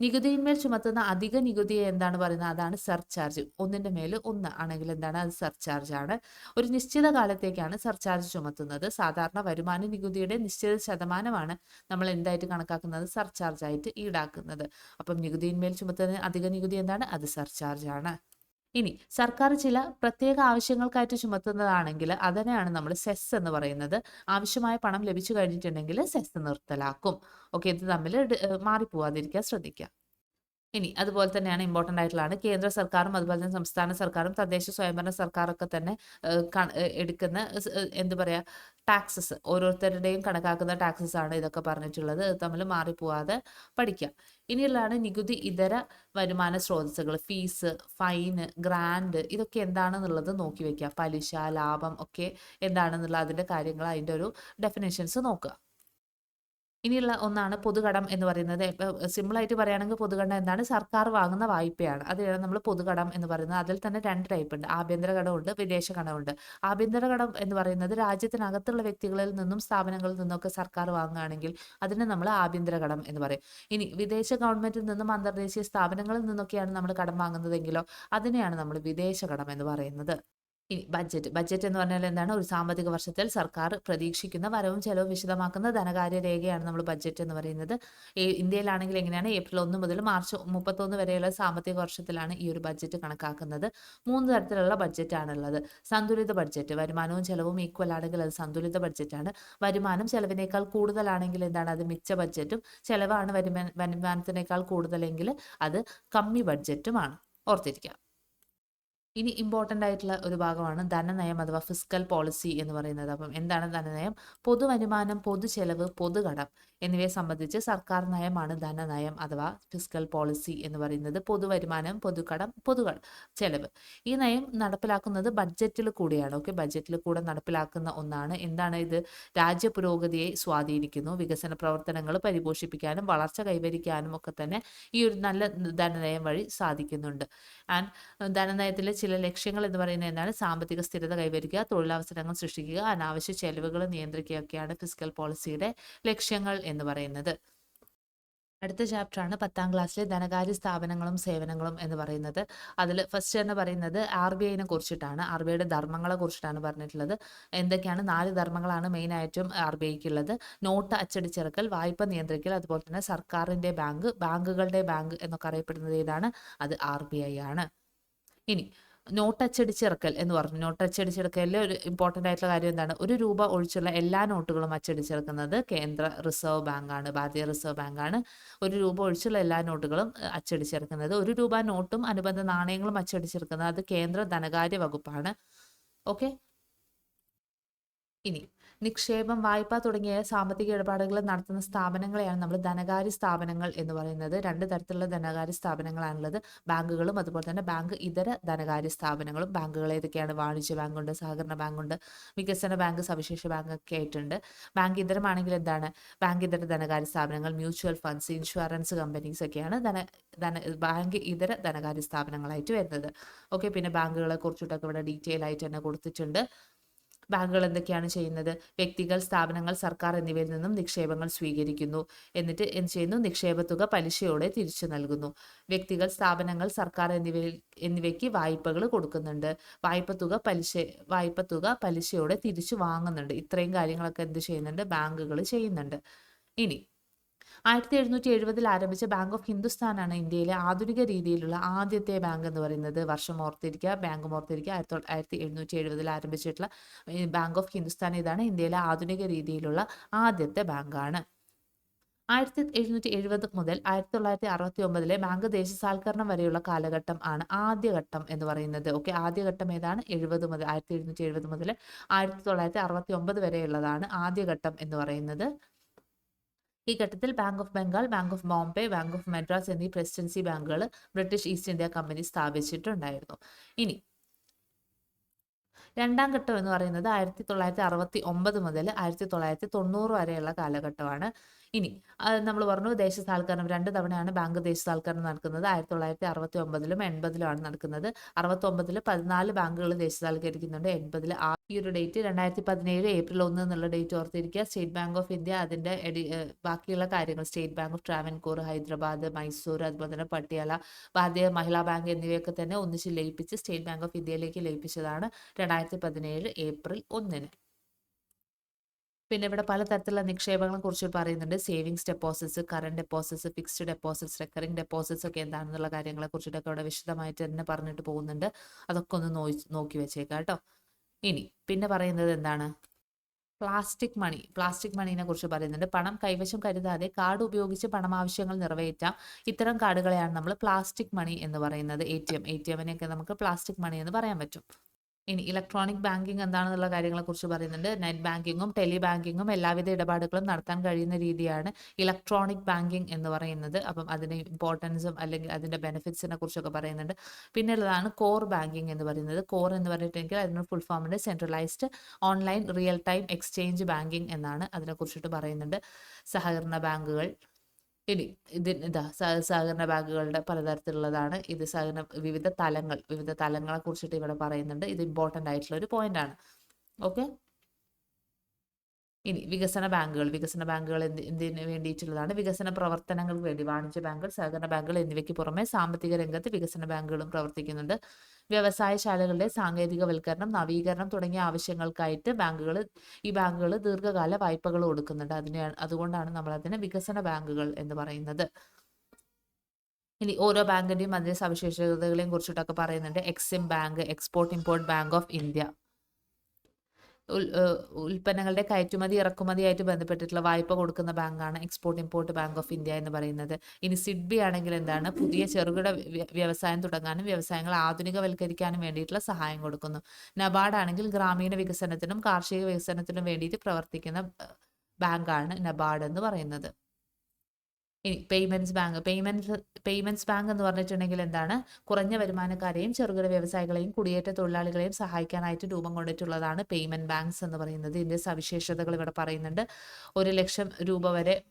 നികുതിയിന്മേൽ ചുമത്തുന്ന അധിക നികുതിയെ എന്താണ് പറയുന്നത്? അതാണ് സർചാർജ്. ഒന്നിന്റെ മേൽ ഒന്ന് ആണെങ്കിൽ എന്താണ്? അത് സർചാർജ് ആണ് ഒരു നിശ്ചിത കാലത്തേക്കാണ് സർചാർജ് ചുമത്തുന്നത്. സാധാരണ വരുമാന നികുതിയുടെ നിശ്ചിത ശതമാനമാണ് നമ്മൾ എന്തായിട്ട് കണക്കാക്കുന്നത്? സർചാർജ് ആയിട്ട് ഈടാക്കുന്നത്. അപ്പം നികുതിയിന്മേൽ ചുമത്തുന്ന അധിക നികുതി എന്താണ്? അത് സർചാർജ് ആണ് ഇനി സർക്കാർ ചില പ്രത്യേക ആവശ്യങ്ങൾക്കായിട്ട് ചുമത്തുന്നതാണെങ്കിൽ അതിനെയാണ് നമ്മൾ സെസ് എന്ന് പറയുന്നത്. ആവശ്യമായ പണം ലഭിച്ചു കഴിഞ്ഞിട്ടുണ്ടെങ്കിൽ സെസ് നിർത്തലാക്കും. ഓക്കെ ഇത് തമ്മിൽ മാറിപ്പോവാതിരിക്കാൻ ശ്രദ്ധിക്കുക. ഇനി അതുപോലെ തന്നെയാണ് ഇമ്പോർട്ടന്റ് ആയിട്ടുള്ളതാണ്. കേന്ദ്ര സർക്കാരും അതുപോലെ തന്നെ സംസ്ഥാന സർക്കാരും തദ്ദേശ സ്വയംഭരണ സർക്കാരൊക്കെ തന്നെ എടുക്കുന്ന എന്ത് പറയുക ടാക്സസ് ഓരോരുത്തരുടെയും കണക്കാക്കുന്ന ടാക്സസ് ആണ് ഇതൊക്കെ പറഞ്ഞിട്ടുള്ളത്. തമ്മിൽ മാറിപ്പോവാതെ പഠിക്കാം. ഇനിയുള്ളതാണ് നികുതി ഇതര വരുമാന സ്രോതസ്സുകൾ ഫീസ് ഫൈന് ഗ്രാൻഡ് ഇതൊക്കെ എന്താണെന്നുള്ളത് നോക്കി വെക്കുക. പലിശ ലാഭം ഒക്കെ എന്താണെന്നുള്ള അതിന്റെ കാര്യങ്ങൾ അതിന്റെ ഒരു ഡെഫിനേഷൻസ് നോക്കുക. ഇനിയുള്ള ഒന്നാണ് പൊതുകടം എന്ന് പറയുന്നത്. സിമ്പിളായിട്ട് പറയുകയാണെങ്കിൽ പൊതുകടം എന്താണ്? സർക്കാർ വാങ്ങുന്ന വായ്പയാണ്. അതിനാണ് നമ്മൾ പൊതുകടം എന്ന് പറയുന്നത്. അതിൽ തന്നെ രണ്ട് ടൈപ്പ് ഉണ്ട്. ആഭ്യന്തര കടമുണ്ട് വിദേശ കടമുണ്ട്. ആഭ്യന്തര കടം എന്ന് പറയുന്നത് രാജ്യത്തിനകത്തുള്ള വ്യക്തികളിൽ നിന്നും സ്ഥാപനങ്ങളിൽ നിന്നൊക്കെ സർക്കാർ വാങ്ങുകയാണെങ്കിൽ അതിനെ നമ്മൾ ആഭ്യന്തര കടം എന്ന് പറയും. ഇനി വിദേശ ഗവൺമെന്റിൽ നിന്നും അന്തർദേശീയ സ്ഥാപനങ്ങളിൽ നിന്നൊക്കെയാണ് നമ്മൾ കടം വാങ്ങുന്നതെങ്കിലോ അതിനെയാണ് നമ്മൾ വിദേശ കടം എന്ന് പറയുന്നത്. ഇനി ബഡ്ജറ്റ് ബഡ്ജറ്റ് എന്ന് പറഞ്ഞാൽ എന്താണ്? ഒരു സാമ്പത്തിക വർഷത്തിൽ സർക്കാർ പ്രതീക്ഷിക്കുന്ന വരവും ചെലവും വിശദമാക്കുന്ന ധനകാര്യ രേഖയാണ് നമ്മൾ ബഡ്ജറ്റ് എന്ന് പറയുന്നത്. ഇന്ത്യയിലാണെങ്കിൽ എങ്ങനെയാണ്? ഏപ്രിൽ ഒന്ന് മുതൽ മാർച്ച് മുപ്പത്തൊന്ന് വരെയുള്ള സാമ്പത്തിക വർഷത്തിലാണ് ഈ ഒരു ബഡ്ജറ്റ് കണക്കാക്കുന്നത്. മൂന്ന് തരത്തിലുള്ള ബഡ്ജറ്റ് ആണുള്ളത് സന്തുലിത ബഡ്ജറ്റ് വരുമാനവും ചെലവും ഈക്വൽ ആണെങ്കിൽ അത് സന്തുലിത ബഡ്ജറ്റാണ്. വരുമാനം ചെലവിനേക്കാൾ കൂടുതലാണെങ്കിൽ എന്താണ്? അത് മിച്ച ബഡ്ജറ്റും ചെലവാണ് വരുമാന വരുമാനത്തിനേക്കാൾ കൂടുതലെങ്കിൽ അത് കമ്മി ബഡ്ജറ്റുമാണ്. ഓർത്തിരിക്കുക. ഇനി ഇമ്പോർട്ടന്റ് ആയിട്ടുള്ള ഒരു ഭാഗമാണ് ധനനയം അഥവാ ഫിസ്ക്കൽ പോളിസി എന്ന് പറയുന്നത്. അപ്പം എന്താണ് ധനനയം? പൊതുവരുമാനം പൊതുചെലവ് പൊതുകടം എന്നിവയെ സംബന്ധിച്ച് സർക്കാർ നയമാണ് ധനനയം അഥവാ ഫിസ്ക്കൽ പോളിസി എന്ന് പറയുന്നത്. പൊതുവരുമാനം പൊതുകടം പൊതുക ചെലവ്. ഈ നയം നടപ്പിലാക്കുന്നത് ബഡ്ജറ്റിൽ കൂടിയാണ്. ഓക്കെ ബഡ്ജറ്റിൽ കൂടെ നടപ്പിലാക്കുന്ന ഒന്നാണ്. എന്താണ് ഇത്? രാജ്യ പുരോഗതിയെ സ്വാധീനിക്കുന്നു. വികസന പ്രവർത്തനങ്ങൾ പരിപോഷിപ്പിക്കാനും വളർച്ച കൈവരിക്കാനും ഒക്കെ തന്നെ ഈ ഒരു നല്ല ധനനയം വഴി സാധിക്കുന്നുണ്ട്. ആൻഡ് ധനനയത്തിലെ ചില ലക്ഷ്യങ്ങൾ എന്ന് പറയുന്നത് എന്താണ്? സാമ്പത്തിക സ്ഥിരത കൈവരിക്കുക തൊഴിലവസരങ്ങൾ സൃഷ്ടിക്കുക അനാവശ്യ ചെലവുകൾ നിയന്ത്രിക്കുകയൊക്കെയാണ് ഫിസിക്കൽ പോളിസിയുടെ ലക്ഷ്യങ്ങൾ എന്ന് പറയുന്നത്. അടുത്ത ചാപ്റ്റർ ആണ് പത്താം ക്ലാസ്സിലെ ധനകാര്യ സ്ഥാപനങ്ങളും സേവനങ്ങളും എന്ന് പറയുന്നത്. അതിൽ ഫസ്റ്റ് തന്നെ പറയുന്നത് ആർ ബി ഐനെ കുറിച്ചിട്ടാണ്. ആർ ബി ഐയുടെ ധർമ്മങ്ങളെ കുറിച്ചിട്ടാണ് പറഞ്ഞിട്ടുള്ളത്. എന്തൊക്കെയാണ്? നാല് ധർമ്മങ്ങളാണ് മെയിനായിട്ടും ആർ ബി ഐക്ക് ഉള്ളത് നോട്ട് അച്ചടിച്ചിറക്കൽ വായ്പ നിയന്ത്രിക്കൽ അതുപോലെ തന്നെ സർക്കാരിന്റെ ബാങ്ക് ബാങ്കുകളുടെ ബാങ്ക് എന്നൊക്കെ അറിയപ്പെടുന്നത് ഏതാണ്? അത് ആർ ബി ഐ ആണ്. ഇനി നോട്ട് അച്ചടിച്ചിറക്കൽ എന്ന് പറഞ്ഞു. നോട്ട് അച്ചടിച്ചിറക്കലിൽ ഒരു ഇമ്പോർട്ടന്റ് ആയിട്ടുള്ള കാര്യം എന്താണ്? ഒരു രൂപ ഒഴിച്ചുള്ള എല്ലാ നോട്ടുകളും അച്ചടിച്ചിറക്കുന്നത് കേന്ദ്ര റിസർവ് ബാങ്കാണ്. ഭാരതീയ റിസർവ് ബാങ്കാണ്. ഒരു രൂപ ഒഴിച്ചുള്ള എല്ലാ നോട്ടുകളും അച്ചടിച്ചിറക്കുന്നത് ഒരു രൂപ നോട്ടും അനുബന്ധ നാണയങ്ങളും അച്ചടിച്ചിറക്കുന്നത് അത് കേന്ദ്ര ധനകാര്യ വകുപ്പാണ്. ഓക്കെ? ഇനി നിക്ഷേപം വായ്പ തുടങ്ങിയ സാമ്പത്തിക ഇടപാടുകൾ നടത്തുന്ന സ്ഥാപനങ്ങളെയാണ് നമ്മൾ ധനകാര്യ സ്ഥാപനങ്ങൾ എന്ന് പറയുന്നത്. രണ്ട് തരത്തിലുള്ള ധനകാര്യ സ്ഥാപനങ്ങളാണുള്ളത്. ബാങ്കുകളും അതുപോലെ തന്നെ ബാങ്ക് ഇതര ധനകാര്യ സ്ഥാപനങ്ങളും. ബാങ്കുകൾ ഏതൊക്കെയാണ്? വാണിജ്യ ബാങ്കുണ്ട് സഹകരണ ബാങ്കുണ്ട് വികസന ബാങ്ക് സവിശേഷ ബാങ്ക് ഒക്കെ ആയിട്ടുണ്ട്. ബാങ്ക് ഇതരമാണെങ്കിൽ എന്താണ്? ബാങ്ക് ഇതര ധനകാര്യ സ്ഥാപനങ്ങൾ മ്യൂച്വൽ ഫണ്ട്സ് ഇൻഷുറൻസ് കമ്പനീസ് ഒക്കെയാണ് ധന ധന ബാങ്ക് ഇതര ധനകാര്യ സ്ഥാപനങ്ങളായിട്ട് വരുന്നത്. ഓക്കെ പിന്നെ ബാങ്കുകളെ കുറിച്ചിട്ടൊക്കെ ഇവിടെ ഡീറ്റെയിൽ ആയിട്ട് തന്നെ കൊടുത്തിട്ടുണ്ട്. ബാങ്കുകൾ എന്തൊക്കെയാണ് ചെയ്യുന്നത്? വ്യക്തികൾ സ്ഥാപനങ്ങൾ സർക്കാർ എന്നിവയിൽ നിന്നും നിക്ഷേപങ്ങൾ സ്വീകരിക്കുന്നു. എന്നിട്ട് എന്ത് ചെയ്യുന്നു? നിക്ഷേപ തുക പലിശയോടെ തിരിച്ചു നൽകുന്നു. വ്യക്തികൾ സ്ഥാപനങ്ങൾ സർക്കാർ എന്നിവയിൽ എന്നിവയ്ക്ക് വായ്പകൾ കൊടുക്കുന്നുണ്ട്. വായ്പ തുക പലിശ വായ്പ തുക പലിശയോടെ തിരിച്ചു വാങ്ങുന്നുണ്ട്. ഇത്രയും കാര്യങ്ങളൊക്കെ എന്ത് ചെയ്യുന്നുണ്ട്? ബാങ്കുകൾ ചെയ്യുന്നുണ്ട്. ഇനി ആയിരത്തി എഴുന്നൂറ്റി എഴുപതിൽ ആരംഭിച്ച ബാങ്ക് ഓഫ് ഹിന്ദുസ്ഥാനാണ് ഇന്ത്യയിലെ ആധുനിക രീതിയിലുള്ള ആദ്യത്തെ ബാങ്ക് എന്ന് പറയുന്നത്. വർഷം ഓർത്തിരിക്കുക ബാങ്ക് ഓർത്തിരിക്കുക. ആയിരത്തി ആയിരത്തി എഴുന്നൂറ്റി എഴുപതിൽ ആരംഭിച്ചിട്ടുള്ള ബാങ്ക് ഓഫ് ഹിന്ദുസ്ഥാൻ ഇതാണ് ഇന്ത്യയിലെ ആധുനിക രീതിയിലുള്ള ആദ്യത്തെ ബാങ്കാണ് ആയിരത്തി എഴുന്നൂറ്റി എഴുപത് മുതൽ ആയിരത്തി തൊള്ളായിരത്തി അറുപത്തി ഒമ്പതിലെ ബാങ്ക് ദേശസാൽക്കരണം വരെയുള്ള കാലഘട്ടം ആണ് ആദ്യഘട്ടം എന്ന് പറയുന്നത്. ഓക്കെ ആദ്യഘട്ടം ഏതാണ്? എഴുപത് മുതൽ ആയിരത്തി എഴുന്നൂറ്റി എഴുപത് മുതൽ ആയിരത്തി തൊള്ളായിരത്തി അറുപത്തി ഒമ്പത് വരെയുള്ളതാണ് ആദ്യഘട്ടം എന്ന് പറയുന്നത്. ഈ ഘട്ടത്തിൽ bank of Bengal bank of Bombay bank of Madras എന്നീ പ്രസിഡൻസി ബാങ്കുകൾ ബ്രിട്ടീഷ് ഈസ്റ്റ് ഇന്ത്യ കമ്പനി സ്ഥാപിച്ചിട്ടുണ്ടായിരുന്നു. ഇനി രണ്ടാം ഘട്ടം എന്ന് പറയുന്നത് ആയിരത്തി തൊള്ളായിരത്തി അറുപത്തി ഒമ്പത് മുതൽ ആയിരത്തി തൊള്ളായിരത്തി തൊണ്ണൂറ് വരെയുള്ള കാലഘട്ടമാണ്. ഇനി നമ്മൾ പറഞ്ഞു ദേശസാൽക്കരണം രണ്ട് തവണയാണ് ബാങ്ക് ദേശസാൽക്കരണം നടക്കുന്നത്. ആയിരത്തി തൊള്ളായിരത്തി അറുപത്തി ഒമ്പതിലും എൺപതിലുമാണ് നടക്കുന്നത്. അറുപത്തി ഒമ്പതിൽ പതിനാല് ബാങ്കുകൾ ദേശസാൽക്കരിക്കുന്നുണ്ട് എൺപതിൽ ആ ഈ ഒരു ഡേറ്റ് രണ്ടായിരത്തി പതിനേഴ് ഏപ്രിൽ ഒന്ന് എന്നുള്ള ഡേറ്റ് ഓർത്തിരിക്കുക. സ്റ്റേറ്റ് ബാങ്ക് ഓഫ് ഇന്ത്യ അതിന്റെ ബാക്കിയുള്ള കാര്യങ്ങൾ state bank of Travancore Hyderabad Mysore അതുപോലെ തന്നെ പട്ടിയാല ഭാരതീയ മഹിളാ ബാങ്ക് എന്നിവയൊക്കെ തന്നെ ഒന്നിച്ച് ലയിപ്പിച്ച് സ്റ്റേറ്റ് ബാങ്ക് ഓഫ് ഇന്ത്യയിലേക്ക് ലയിപ്പിച്ചതാണ് രണ്ടായിരത്തി പതിനേഴ് ഏപ്രിൽ ഒന്നിന്. പിന്നെ ഇവിടെ പലതരത്തിലുള്ള നിക്ഷേപങ്ങളെ കുറിച്ച് പറയുന്നുണ്ട്. Savings deposits current deposits fixed deposits recurring deposits ഒക്കെ എന്താണെന്നുള്ള കാര്യങ്ങളെ കുറിച്ചിട്ടൊക്കെ ഇവിടെ വിശദമായിട്ട് തന്നെ പറഞ്ഞിട്ട് പോകുന്നുണ്ട്. അതൊക്കെ ഒന്ന് നോക്കി വെച്ചേക്കാം കേട്ടോ ഇനി പിന്നെ പറയുന്നത് എന്താണ്? പ്ലാസ്റ്റിക് മണി പ്ലാസ്റ്റിക് മണിനെ കുറിച്ച് പറയുന്നുണ്ട്. പണം കൈവശം കരുതാതെ കാർഡ് ഉപയോഗിച്ച് പണം ആവശ്യങ്ങൾ നിറവേറ്റാം. ഇത്തരം കാർഡുകളെയാണ് നമ്മൾ പ്ലാസ്റ്റിക് മണി എന്ന് പറയുന്നത്. എ ടി എം നമുക്ക് പ്ലാസ്റ്റിക് മണി എന്ന് പറയാൻ പറ്റും. ഇനി ഇലക്ട്രോണിക് ബാങ്കിങ് എന്താണെന്നുള്ള കാര്യങ്ങളെക്കുറിച്ച് പറയുന്നുണ്ട്. നെറ്റ് ബാങ്കിങ്ങും ടെലി ബാങ്കിങ്ങും എല്ലാവിധ ഇടപാടുകളും നടത്താൻ കഴിയുന്ന രീതിയാണ് ഇലക്ട്രോണിക് ബാങ്കിങ് എന്ന് പറയുന്നത്. അപ്പം അതിന്റെ ഇമ്പോർട്ടൻസും അല്ലെങ്കിൽ അതിന്റെ ബെനിഫിറ്റ്സിനെ കുറിച്ചൊക്കെ പറയുന്നുണ്ട്. പിന്നെ ഉള്ളതാണ് കോർ ബാങ്കിങ് എന്ന് പറയുന്നത്. കോർ എന്ന് പറഞ്ഞിട്ടുണ്ടെങ്കിൽ അതിന് ഫുൾ ഫോമിന്റെ centralised online real time exchange banking എന്നാണ് അതിനെക്കുറിച്ചിട്ട് പറയുന്നുണ്ട്. സഹകരണ ബാങ്കുകൾ ഇനി ഇതിന് ഇതാ സഹകരണ ബാങ്കുകളുടെ പലതരത്തിലുള്ളതാണ്. ഇത് സഹകരണ വിവിധ തലങ്ങൾ വിവിധ തലങ്ങളെ കുറിച്ചിട്ട് ഇവിടെ പറയുന്നുണ്ട്. ഇത് ഇമ്പോർട്ടന്റ് ആയിട്ടുള്ള ഒരു പോയിന്റ് ആണ്. ഓക്കെ ഇനി വികസന ബാങ്കുകൾ വികസന ബാങ്കുകൾ എന്ത് എന്തിനു വേണ്ടിയിട്ടുള്ളതാണ്? വികസന പ്രവർത്തനങ്ങൾക്ക് വേണ്ടി വാണിജ്യ ബാങ്കുകൾ സഹകരണ ബാങ്കുകൾ എന്നിവയ്ക്ക് പുറമെ സാമ്പത്തിക രംഗത്ത് വികസന ബാങ്കുകളും പ്രവർത്തിക്കുന്നുണ്ട്. വ്യവസായശാലകളുടെ സാങ്കേതികവൽക്കരണം നവീകരണം തുടങ്ങിയ ആവശ്യങ്ങൾക്കായിട്ട് ബാങ്കുകൾ ഈ ബാങ്കുകൾ ദീർഘകാല വായ്പകൾ കൊടുക്കുന്നുണ്ട്. അതിനെ അതുകൊണ്ടാണ് നമ്മൾ അതിനെ വികസന ബാങ്കുകൾ എന്ന് പറയുന്നത്. ഇനി ഓരോ ബാങ്കിന്റെയും അതിന്റെ സവിശേഷതകളെയും കുറിച്ചിട്ടൊക്കെ പറയുന്നുണ്ട്. EXIM bank export import bank of India ഉൽപ്പന്നങ്ങളുടെ കയറ്റുമതി ഇറക്കുമതിയായിട്ട് ബന്ധപ്പെട്ടിട്ടുള്ള വായ്പ കൊടുക്കുന്ന ബാങ്കാണ് export import bank of India എന്ന് പറയുന്നത്. ഇനി സിഡ്ബി ആണെങ്കിൽ എന്താണ്? പുതിയ ചെറുകിട വ്യവസായം തുടങ്ങാനും വ്യവസായങ്ങൾ ആധുനികവൽക്കരിക്കാനും വേണ്ടിയിട്ടുള്ള സഹായം കൊടുക്കുന്നു. നബാർഡ് ആണെങ്കിൽ ഗ്രാമീണ വികസനത്തിനും കാർഷിക വികസനത്തിനും വേണ്ടിയിട്ട് പ്രവർത്തിക്കുന്ന ബാങ്കാണ് നബാർഡ് എന്ന് പറയുന്നത്. ഇനി payments bank payment payments bank എന്ന് പറഞ്ഞിട്ടുണ്ടെങ്കിൽ എന്താണ്? കുറഞ്ഞ വരുമാനക്കാരെയും ചെറുകിട വ്യവസായികളെയും കുടിയേറ്റ തൊഴിലാളികളെയും സഹായിക്കാനായിട്ട് രൂപം കൊണ്ടിട്ടുള്ളതാണ് പേയ്മെന്റ് ബാങ്ക്സ് എന്ന് പറയുന്നത്. ഇതിന്റെ സവിശേഷതകൾ ഇവിടെ പറയുന്നുണ്ട്. ഒരു ലക്ഷം രൂപ വരെ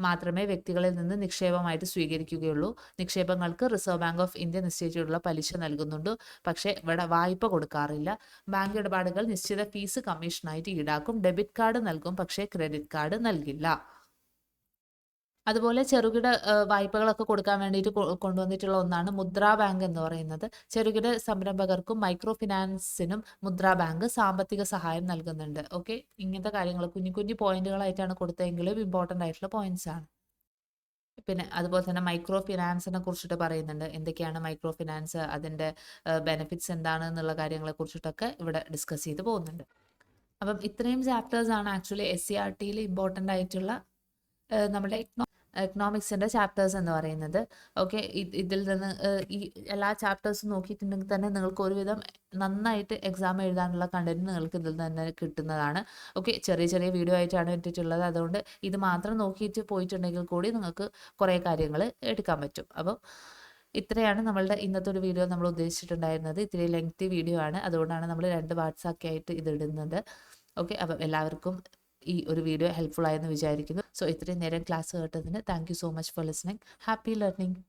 മാത്രമേ വ്യക്തികളിൽ നിന്ന് നിക്ഷേപമായിട്ട് സ്വീകരിക്കുകയുള്ളൂ. നിക്ഷേപങ്ങൾക്ക് റിസർവ് ബാങ്ക് ഓഫ് ഇന്ത്യ നിശ്ചയിച്ചിട്ടുള്ള പലിശ നൽകുന്നുണ്ട്. പക്ഷേ ഇവിടെ വായ്പ കൊടുക്കാറില്ല. ബാങ്ക് ഇടപാടുകൾ നിശ്ചിത ഫീസ് കമ്മീഷനായിട്ട് ഈടാക്കും. ഡെബിറ്റ് കാർഡ് നൽകും പക്ഷേ ക്രെഡിറ്റ് കാർഡ് നൽകില്ല. അതുപോലെ ചെറുകിട വായ്പകളൊക്കെ കൊടുക്കാൻ വേണ്ടിയിട്ട് കൊണ്ടുവന്നിട്ടുള്ള ഒന്നാണ് മുദ്രാ ബാങ്ക് എന്ന് പറയുന്നത്. ചെറുകിട സംരംഭകർക്കും മൈക്രോ ഫിനാൻസിനും മുദ്രാ ബാങ്ക് സാമ്പത്തിക സഹായം നൽകുന്നുണ്ട്. ഓക്കെ? ഇങ്ങനത്തെ കാര്യങ്ങൾ കുഞ്ഞു കുഞ്ഞു പോയിന്റുകളായിട്ടാണ് കൊടുത്തതെങ്കിലും ഇമ്പോർട്ടന്റ് ആയിട്ടുള്ള പോയിന്റ്സ് ആണ്. പിന്നെ അതുപോലെ തന്നെ മൈക്രോ ഫിനാൻസിനെ കുറിച്ചിട്ട് പറയുന്നുണ്ട്. എന്തൊക്കെയാണ് മൈക്രോ ഫിനാൻസ് അതിന്റെ ബെനിഫിറ്റ്സ് എന്താണ് എന്നുള്ള കാര്യങ്ങളെ കുറിച്ചിട്ടൊക്കെ ഇവിടെ ഡിസ്കസ് ചെയ്ത് പോകുന്നുണ്ട്. അപ്പം ഇത്രയും ചാപ്റ്റേഴ്സ് ആണ് ആക്ച്വലി എസ് സി ആർ ടിയിൽ ഇമ്പോർട്ടന്റ് ആയിട്ടുള്ള നമ്മുടെ എക്കണോമിക്സിന്റെ ചാപ്റ്റേഴ്സ് എന്ന് പറയുന്നത്. ഓക്കെ ഇതിൽ നിന്ന് ഈ എല്ലാ ചാപ്റ്റേഴ്സും നോക്കിയിട്ടുണ്ടെങ്കിൽ തന്നെ നിങ്ങൾക്ക് ഒരുവിധം നന്നായിട്ട് എക്സാം എഴുതാനുള്ള കണ്ടന്റ് നിങ്ങൾക്ക് ഇതിൽ തന്നെ കിട്ടുന്നതാണ്. ഓക്കെ ചെറിയ ചെറിയ വീഡിയോ ആയിട്ടാണ് ഇട്ടിട്ടുള്ളത്. അതുകൊണ്ട് ഇത് മാത്രം നോക്കിയിട്ട് പോയിട്ടുണ്ടെങ്കിൽ കൂടി നിങ്ങൾക്ക് കുറേ കാര്യങ്ങൾ എടുക്കാൻ പറ്റും. അപ്പം ഇത്രയാണ് നമ്മളുടെ ഇന്നത്തെ ഒരു വീഡിയോ നമ്മൾ ഉദ്ദേശിച്ചിട്ടുണ്ടായിരുന്നത്. ഇത്തിരി ലെങ്തി വീഡിയോ ആണ്. അതുകൊണ്ടാണ് നമ്മൾ രണ്ട് വാട്സാക്കി ആയിട്ട് ഇത് ഇടുന്നത്. ഓക്കെ അപ്പം എല്ലാവർക്കും ഈ ഒരു വീഡിയോ ഹെൽപ്ഫുൾ ആയെന്ന് വിചാരിക്കുന്നു. സോ ഇത്രയും നേരം ക്ലാസ് കേട്ടതിന് thank so much for listening happy learning